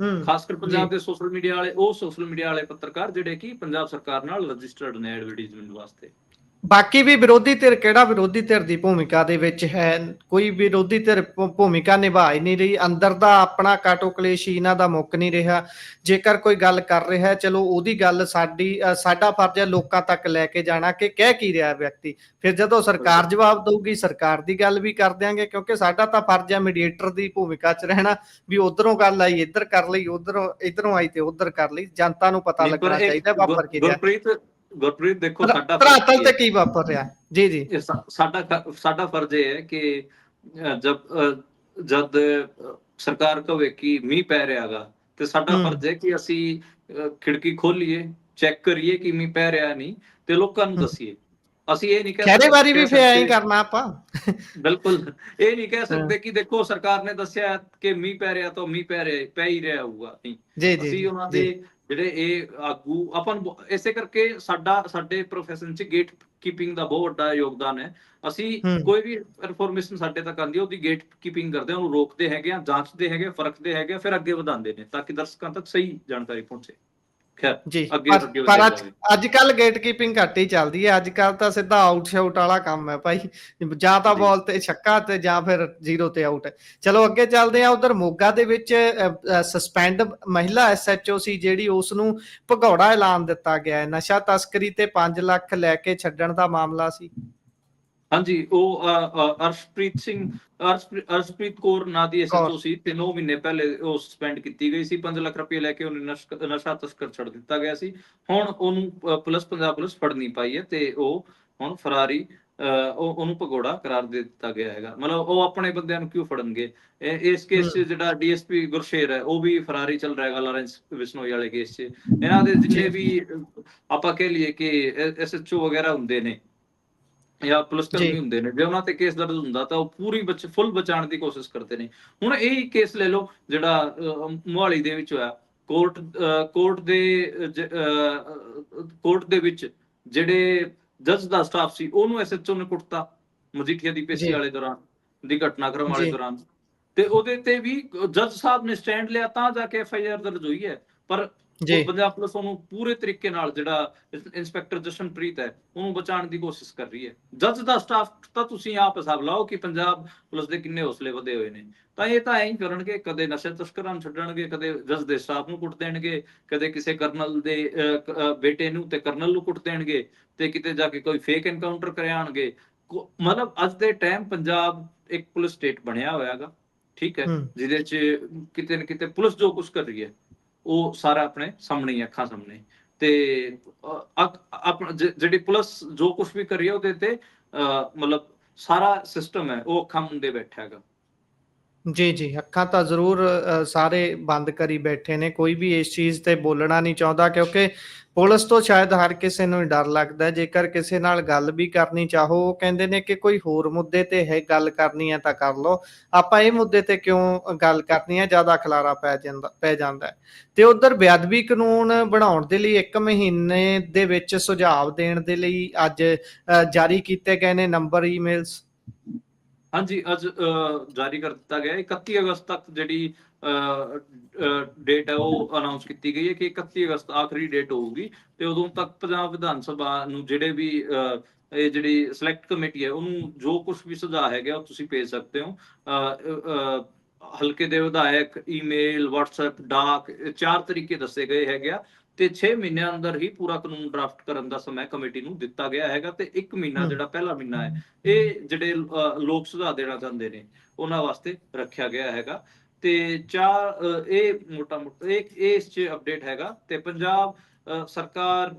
ਹੂੰ ਖਾਸ ਕਰ ਪੰਜਾਬ ਦੇ ਸੋਸ਼ਲ ਮੀਡੀਆ ਵਾਲੇ ਉਹ ਸੋਸ਼ਲ ਮੀਡੀਆ ਵਾਲੇ ਪੱਤਰਕਾਰ ਜਿਹੜੇ ਕਿ ਪੰਜਾਬ ਸਰਕਾਰ ਨਾਲ ਰਜਿਸਟਰਡ ਨੇ ਐਡਵਰਟਾਈਜ਼ਮੈਂਟ ਵਾਸਤੇ। ਬਾਕੀ ਵੀ ਵਿਰੋਧੀ ਧਿਰ ਕਿਹੜਾ ਵਿਰੋਧੀ ਧਿਰ ਦੀ ਭੂਮਿਕਾ ਦੇ ਵਿੱਚ ਹੈ? ਕੋਈ ਵਿਰੋਧੀ ਧਿਰ ਭੂਮਿਕਾ ਨਿਭਾ ਹੀ ਨਹੀਂ ਰਹੀ। ਅੰਦਰ ਦਾ ਆਪਣਾ ਕਾਟੋ ਕਲੇਸ਼ ਇਹਨਾਂ ਦਾ ਮੁੱਕ ਨਹੀਂ ਰਿਹਾ। ਜੇਕਰ ਕੋਈ ਗੱਲ ਕਰ ਰਿਹਾ ਚਲੋ ਉਹਦੀ ਗੱਲ ਸਾਡੀ ਸਾਡਾ ਫਰਜ਼ ਹੈ ਲੋਕਾਂ ਤੱਕ ਲੈ ਕੇ ਜਾਣਾ ਕਿ ਕਹਿ ਕੀ ਰਿਹਾ ਵਿਅਕਤੀ। ਫਿਰ ਜਦੋਂ ਸਰਕਾਰ ਜਵਾਬ ਦਊਗੀ ਸਰਕਾਰ ਦੀ ਗੱਲ ਵੀ ਕਰ ਦਿਆਂਗੇ ਕਿਉਂਕਿ ਸਾਡਾ ਤਾਂ ਫਰਜ਼ ਹੈ ਮੀਡੀਏਟਰ ਦੀ ਭੂਮਿਕਾ 'ਚ ਰਹਿਣਾ ਵੀ ਉਧਰੋਂ ਗੱਲ ਆਈ ਇੱਧਰ ਕਰ ਲਈ ਉਧਰੋਂ ਇਧਰੋਂ ਆਈ ਤੇ ਉਧਰ ਕਰ ਲਈ। ਜਨਤਾ ਨੂੰ ਪਤਾ ਲੱਗਣਾ ਚਾਹੀਦਾ ਵਾਪਰ ਕੀ ਰਿਹਾ। ਗੁਰਪ੍ਰੀਤ ਗੁਰਪ੍ਰੀਤ ਦੇਖੋ ਸਾਡਾ ਧਰਾਤਲ ਤੇ ਕੀ ਵਾਪਰ ਰਿਹਾ? ਜੀ ਜੀ। ਸਾਡਾ ਸਾਡਾ ਫਰਜ਼ ਇਹ ਹੈ ਕਿ ਜਦ ਜਦ ਸਰਕਾਰ ਕਵੇ ਕਿ ਮੀਂਹ ਪੈ ਰਿਹਾਗਾ ਤੇ ਸਾਡਾ। ਫਰਜ਼ ਹੈ ਕਿ ਅਸੀਂ ਖਿੜਕੀ ਖੋਲੀਏ ਚੈੱਕ ਕਰੀਏ ਕਿ ਮੀਂਹ ਪੈ ਰਿਹਾ ਨਹੀਂ ਤੇ ਲੋਕਾਂ ਨੂੰ। ਦੱਸੀਏ। ਅਸੀਂ ਇਹ ਨਹੀਂ ਕਹਿ ਖੈਰੇ ਵਾਰੀ ਵੀ ਕਹਿ ਫੇ ਐਂ ਸਕਦੇ- ਕਰਨਾ ਆਪਾਂ। ਬਿਲਕੁਲ ਇਹ ਨਹੀਂ ਕਹਿ ਸਕਦੇ ਕਿ ਦੇਖੋ ਸਰਕਾਰ ਨੇ ਦੱਸਿਆ ਕਿ ਮੀਂਹ ਪੈ ਰਿਹਾ ਤਾਂ ਮੀਂਹ ਪੈ ਰਿਹਾ ਪੈ ਹੀ ਰਿਹਾ ਹੋਊਗਾ ਨਹੀਂ। ਜੀ ਜੀ ਅਸੀਂ ਉਹਨਾਂ ਦੇ ਜਿਹੜੇ ਇਹ ਆਗੂ ਆਪਾਂ ਨੂੰ ਇਸੇ ਕਰਕੇ ਸਾਡਾ ਸਾਡੇ ਪ੍ਰੋਫੈਸ਼ਨ 'ਚ ਗੇਟ ਕੀਪਿੰਗ ਦਾ ਬਹੁਤ ਵੱਡਾ ਯੋਗਦਾਨ ਹੈ ਅਸੀਂ। ਕੋਈ ਵੀ ਇਨਫੋਰਮੇਸ਼ਨ ਸਾਡੇ ਤੱਕ ਆਉਂਦੀ ਹੈ ਉਹਦੀ ਗੇਟ ਕੀਪਿੰਗ ਕਰਦੇ ਹਾਂ ਉਹਨੂੰ ਰੋਕਦੇ ਹੈਗੇ ਆ ਜਾਂਚਦੇ ਹੈਗੇ ਫਰਕਦੇ ਹੈਗੇ ਆ, ਫਿਰ ਅੱਗੇ ਵਧਾਉਂਦੇ ਨੇ ਤਾਂ ਕਿ ਦਰਸ਼ਕਾਂ ਤੱਕ ਸਹੀ ਜਾਣਕਾਰੀ ਪਹੁੰਚੇ ਖੈਰ ਜੀ। ਅੱਗੇ ਪਰ- ਅੱਜ। ਅੱਜ ਕੱਲ ਗੇਟ ਕੀਪਿੰਗ ਘੱਟ ਹੀ ਚੱਲਦੀ ਹੈ। ਅੱਜ ਕੱਲ ਤਾਂ ਸਿੱਧਾ ਆਊਟ ਸ਼ਾਊਟ ਵਾਲਾ ਕੰਮ ਹੈ ਭਾਈ। ਜਾਂ ਤਾਂ। ਬਾਲ ਤੇ ਛੱਕਾ ਤੇ ਜਾਂ ਫਿਰ ਜ਼ੀਰੋ ਤੇ ਆਊਟ ਚਲੋ ਅੱਗੇ ਚੱਲਦੇ ਆ ਉਧਰ ਮੋਗਾ ਦੇ ਵਿੱਚ ਸਸਪੈਂਡ ਮਹਿਲਾ ਐਸਐਚਓ ਸੀ ਜਿਹੜੀ ਉਸ ਨੂੰ ਭਗੌੜਾ ਐਲਾਨ ਦਿੱਤਾ ਗਿਆ ਹੈ। ਨਸ਼ਾ ਤਸਕਰੀ ਤੇ 5 ਲੱਖ ਲੈ ਕੇ ਛੱਡਣ ਦਾ ਮਾਮਲਾ ਸੀ। ਹਾਂਜੀ ਉਹ ਅਰਸ਼ਪ੍ਰੀਤ ਸਿੰਘ ਅਰਸ਼ਪ੍ਰੀ- ਅਰਸ਼ਪ੍ਰੀਤ ਕੌਰ ਨਾਂ ਦੀ ਐਸਐਚਓ। ਸੀ ਤੇ 9 ਮਹੀਨੇ ਪਹਿਲੇ ਉਹ ਸਸਪੈਂਡ ਕੀਤੀ ਗਈ ਸੀ। 5 ਲੱਖ ਰੁਪਏ ਲੈ ਕੇ ਉਹਨੇ ਨਸ਼ਾ ਤਸਕਰ ਛੱਡ ਦਿੱਤਾ ਗਿਆ ਸੀ। ਹੁਣ ਉਹਨੂੰ ਪੁਲਿਸ ਪੰਜਾਬ ਪੁਲਿਸ ਫੜ ਨਹੀਂ ਪਾਈ ਹੈ ਤੇ ਉਹ ਹੁਣ ਫਰਾਰੀ ਉਹ ਉਹਨੂੰ ਭਗੌੜਾ ਕਰਾਰ ਦੇ ਦਿੱਤਾ ਗਿਆ ਹੈਗਾ। ਮਤਲਬ ਉਹ ਆਪਣੇ ਬੰਦਿਆਂ ਨੂੰ ਕਿਉਂ ਫੜਨਗੇ? ਇਸ ਕੇਸ 'ਚ ਜਿਹੜਾ ਡੀਐਸਪੀ ਗੁਰਸ਼ੇਰ ਹੈ ਉਹ ਵੀ ਫਰਾਰੀ ਚੱਲ ਰਿਹਾ ਹੈਗਾ ਲਾਰੈਂਸ ਬਿਸ਼ਨੋਈ ਵਾਲੇ ਕੇਸ 'ਚ। ਇਹਨਾਂ ਦੇ ਜਿੰਨੇ ਵੀ ਆਪਾਂ ਕਹਿ ਲਈਏ ਕਿ ਐਸਐਚਓ ਵਗੈਰਾ ਹੁੰਦੇ ਨੇ ਜਾਂ ਪੁਲਿਸ ਕਰਮੀ। ਹੁੰਦੇ ਨੇ ਜੇ ਉਹਨਾਂ ਤੇ ਕੇਸ ਦਰਜ ਹੁੰਦਾ ਤਾਂ ਉਹ ਪੂਰੀ ਬਚ ਫੁੱਲ ਬਚਾਉਣ ਦੀ ਕੋਸ਼ਿਸ਼ ਕਰਦੇ ਨੇ ਹੁਣ ਇਹ ਹੀ ਕੇਸ ਲੈ ਲਓ ਜਿਹੜਾ ਮੁਹਾਲੀ ਦੇ ਵਿੱਚ ਹੋਇਆ ਕੋਰਟ ਕੋਰਟ ਦੇ ਕੋਰਟ ਦੇ ਵਿੱਚ ਜਿਹੜੇ ਜੱਜ ਦਾ ਸਟਾਫ ਸੀ ਉਹਨੂੰ ਐਸਐਚਓ ਨੇ ਕੁੱਟਤਾ ਮਜੀਠੀਆ ਦੀ ਪੇਸ਼ੀ। ਵਾਲੇ ਦੌਰਾਨ ਦੀ ਘਟਨਾਕ੍ਰਮ ਵਾਲੇ। ਦੌਰਾਨ ਤੇ ਉਹਦੇ ਤੇ ਵੀ ਜੱਜ ਸਾਹਿਬ ਨੇ ਸਟੈਂਡ ਲਿਆ ਤਾਂ ਜਾ ਕੇ ਐਫਆਈਆਰ ਦਰਜ ਹੋਈ ਹੈ ਪਰ ਜੀ। ਪੰਜਾਬ ਪੁਲਿਸ ਉਹਨੂੰ ਪੂਰੇ ਤਰੀਕੇ ਨਾਲ ਜਿਹੜਾ ਇੰਸਪੈਕਟਰ ਜਸ਼ਨਪ੍ਰੀਤ ਹੈ ਉਹਨੂੰ ਬਚਾਉਣ ਦੀ ਕੋਸ਼ਿਸ਼ ਕਰ ਰਹੀ ਹੈ। ਜੱਜ ਦਾ ਸਟਾਫ ਤਾਂ ਤੁਸੀਂ ਆਪ ਹਿਸਾਬ ਲਾਓ ਕਿ ਪੰਜਾਬ ਪੁਲਿਸ ਦੇ ਕਿੰਨੇ ਹੌਸਲੇ ਵਧੇ ਹੋਏ ਨੇ। ਤਾਂ ਇਹ ਤਾਂ ਐਂ ਕਰਨਗੇ ਕਦੇ ਨਸ਼ੇ ਤਸਕਰਾਂ ਨੂੰ ਛੱਡਣਗੇ ਕਦੇ ਜੱਜ ਦੇ ਸਟਾਫ ਨੂੰ ਕੁੱਟ ਦੇਣਗੇ ਕਦੇ ਕਿਸੇ ਕਰਨਲ ਦੇ ਬੇਟੇ ਨੂੰ ਤੇ ਕਰਨਲ ਨੂੰ ਕੁੱਟ ਦੇਣਗੇ ਤੇ ਕਿਤੇ ਜਾ ਕੇ ਕੋਈ ਫੇਕ ਐਨਕਾਊਂਟਰ ਕਰਿਆਣਗੇ ਕੋ- ਮਤਲਬ ਅੱਜ ਦੇ ਟਾਈਮ ਪੰਜਾਬ ਇੱਕ ਪੁਲਿਸ ਸਟੇਟ ਬਣਿਆ ਹੋਇਆ ਹੈਗਾ ਠੀਕ ਹੂੰ ਜਿਹਦੇ ਚ ਕਿਤੇ ਨਾ ਕਿਤੇ ਪੁਲਿਸ ਜੋ ਕੁਝ ਕਰ ਰਹੀ ਹੈ ਉਹ ਸਾਰਾ ਆਪਣੇ ਸਾਹਮਣੇ ਹੀ ਅੱਖਾਂ ਸਾਹਮਣੇ। ਤੇ ਅ, ਅਕ- ਜਿਹੜੀ ਪੁਲਿਸ ਜੋ ਕੁਝ ਵੀ ਕਰ ਰਹੀ ਹੈ ਉਹਦੇ ਤੇ ਅ, ਮਤਲਬ ਸਾਰਾ ਸਿਸਟਮ ਹੈ ਉਹ ਅੱਖਾਂ ਮੁੰਦੇ ਬੈਠਾ ਹੈਗਾ। ਜੀ ਜੀ, ਅੱਖਾਂ ਤਾਂ ਜ਼ਰੂਰ ਸਾਰੇ ਬੰਦ ਕਰੀ ਬੈਠੇ ਨੇ, ਕੋਈ ਵੀ ਇਸ ਚੀਜ਼ ਤੇ ਬੋਲਣਾ ਨਹੀਂ ਚਾਹੁੰਦਾ ਕਿਉਂਕਿ ਪੁਲਿਸ ਤੋਂ ਸ਼ਾਇਦ ਹਰ ਕਿਸੇ ਨੂੰ ਹੀ ਡਰ ਲੱਗਦਾ, ਜੇਕਰ ਕਿਸੇ ਨਾਲ ਗੱਲ ਵੀ ਕਰਨੀ ਚਾਹੋ, ਉਹ ਕਹਿੰਦੇ ਨੇ ਕਿ ਕੋਈ ਹੋਰ ਮੁੱਦੇ ਤੇ ਹੈ ਗੱਲ ਕਰਨੀ ਹੈ ਤਾਂ ਕਰ ਲਓ। ਆਪਾਂ ਇਹ ਮੁੱਦੇ ਤੇ ਕਿਉਂ ਗੱਲ ਕਰਨੀ ਹੈ? ਜ਼ਿਆਦਾ ਖਲਾਰਾ ਪੈ ਜਾਂਦਾ ਪੈ ਜਾਂਦਾ ਹੈ। ਤੇ ਉਧਰ ਬੇਅਦਬੀ ਕਾਨੂੰਨ ਬਣਾਉਣ ਦੇ ਲਈ 1 ਮਹੀਨੇ ਦੇ ਵਿੱਚ ਸੁਝਾਅ ਦੇਣ ਦੇ ਲਈ ਅੱਜ ਜਾਰੀ ਕੀਤੇ ਗਏ ਨੇ ਨੰਬਰ ਈਮੇਲਸ। ਹਾਂਜੀ, ਅੱਜ ਜਾਰੀ ਕਰ ਦਿੱਤਾ ਗਿਆ 31 ਅਗਸਤ ਤੱਕ ਜਿਹੜੀ ਡੇਟ ਹੈ, ਉਹ ਅਨਾਉਂਸ ਕੀਤੀ ਗਈ ਹੈ ਕਿ 31 ਅਗਸਤ ਆਖਰੀ ਡੇਟ ਹੋਊਗੀ ਤੇ ਉਦੋਂ ਤੱਕ ਪੰਜਾਬ ਵਿਧਾਨ ਸਭਾ ਨੂੰ ਜਿਹੜੇ ਵੀ ਇਹ ਜਿਹੜੀ ਸਿਲੈਕਟ ਕਮੇਟੀ ਹੈ, ਉਹਨੂੰ ਜੋ ਕੁਝ ਵੀ ਸੁਝਾਅ ਹੈਗਾ ਉਹ ਤੁਸੀਂ ਭੇਜ ਸਕਦੇ ਹੋ। ਹਲਕੇ ਦੇ ਵਿਧਾਇਕ ਈਮੇਲ WhatsApp, ਡਾਕ ਚਾਰ ਤਰੀਕੇ ਦੱਸੇ ਗਏ ਹੈਗੇ ਆ। ਤੇ 6 ਮਹੀਨਿਆਂ ਅੰਦਰ ਹੀ ਪੂਰਾ ਕਾਨੂੰਨ ਡਰਾਫਟ ਕਰਨ ਦਾ ਸਮਾਂ ਕਮੇਟੀ ਨੂੰ ਦਿੱਤਾ ਗਿਆ ਹੈਗਾ ਤੇ 1 ਮਹੀਨਾ। ਜਿਹੜਾ ਪਹਿਲਾ ਮਹੀਨਾ ਹੈ ਇਹ ਜਿਹੜੇ ਲੋਕ ਸੁਝਾਅ ਦੇਣਾ ਚਾਹੁੰਦੇ ਨੇ ਉਹਨਾਂ ਵਾਸਤੇ ਰੱਖਿਆ ਗਿਆ ਹੈਗਾ ਤੇ ਚਾਰ ਇਹ ਮੋਟਾ ਮੋਟਾ ਇਹ ਇਸ ਚ ਅਪਡੇਟ ਹੈਗਾ ਤੇ ਪੰਜਾਬ ਸਰਕਾਰ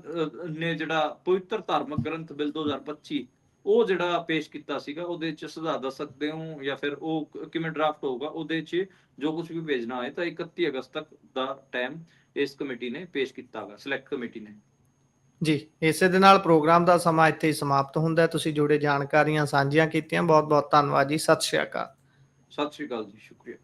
ਨੇ ਜਿਹੜਾ ਪਵਿੱਤਰ ਧਾਰਮਿਕ ਗ੍ਰੰਥ ਬਿੱਲ 2025 ਉਹ ਜਿਹੜਾ ਪੇਸ਼ ਕੀਤਾ ਸੀਗਾ ਉਹਦੇ ਚ ਸੁਝਾਅ ਦੱਸ ਸਕਦੇ ਹੋ ਜਾਂ ਫਿਰ ਉਹ ਕਿਵੇਂ ਡਰਾਫਟ ਹੋਊਗਾ ਉਹਦੇ ਚ ਜੋ ਕੁਝ ਵੀ ਭੇਜਣਾ ਹੋਏ ਤਾਂ 31 ਅਗਸਤ ਤੱਕ ਦਾ ਟਾਈਮ ਇਸ ਕਮੇਟੀ ਨੇ ਪੇਸ਼ ਕੀਤਾ ਹੈਗਾ ਸਿਲੈਕਟ ਕਮੇਟੀ ਨੇ। ਜੀ ਇਸੇ ਦੇ ਨਾਲ ਪ੍ਰੋਗਰਾਮ ਦਾ ਸਮਾਂ ਇੱਥੇ ਹੀ ਸਮਾਪਤ ਹੁੰਦਾ ਹੈ। ਤੁਸੀਂ ਜੁੜੇ ਜਾਣਕਾਰੀਆਂ ਸਾਂਝੀਆਂ ਕੀਤੀਆਂ। ਬਹੁਤ ਬਹੁਤ ਧੰਨਵਾਦ ਜੀ। ਸਤਿ ਸ਼੍ਰੀ ਅਕਾਲ। ਸਤਿ ਸ਼੍ਰੀ ਅਕਾਲ ਜੀ। ਸ਼ੁਕਰੀਆ।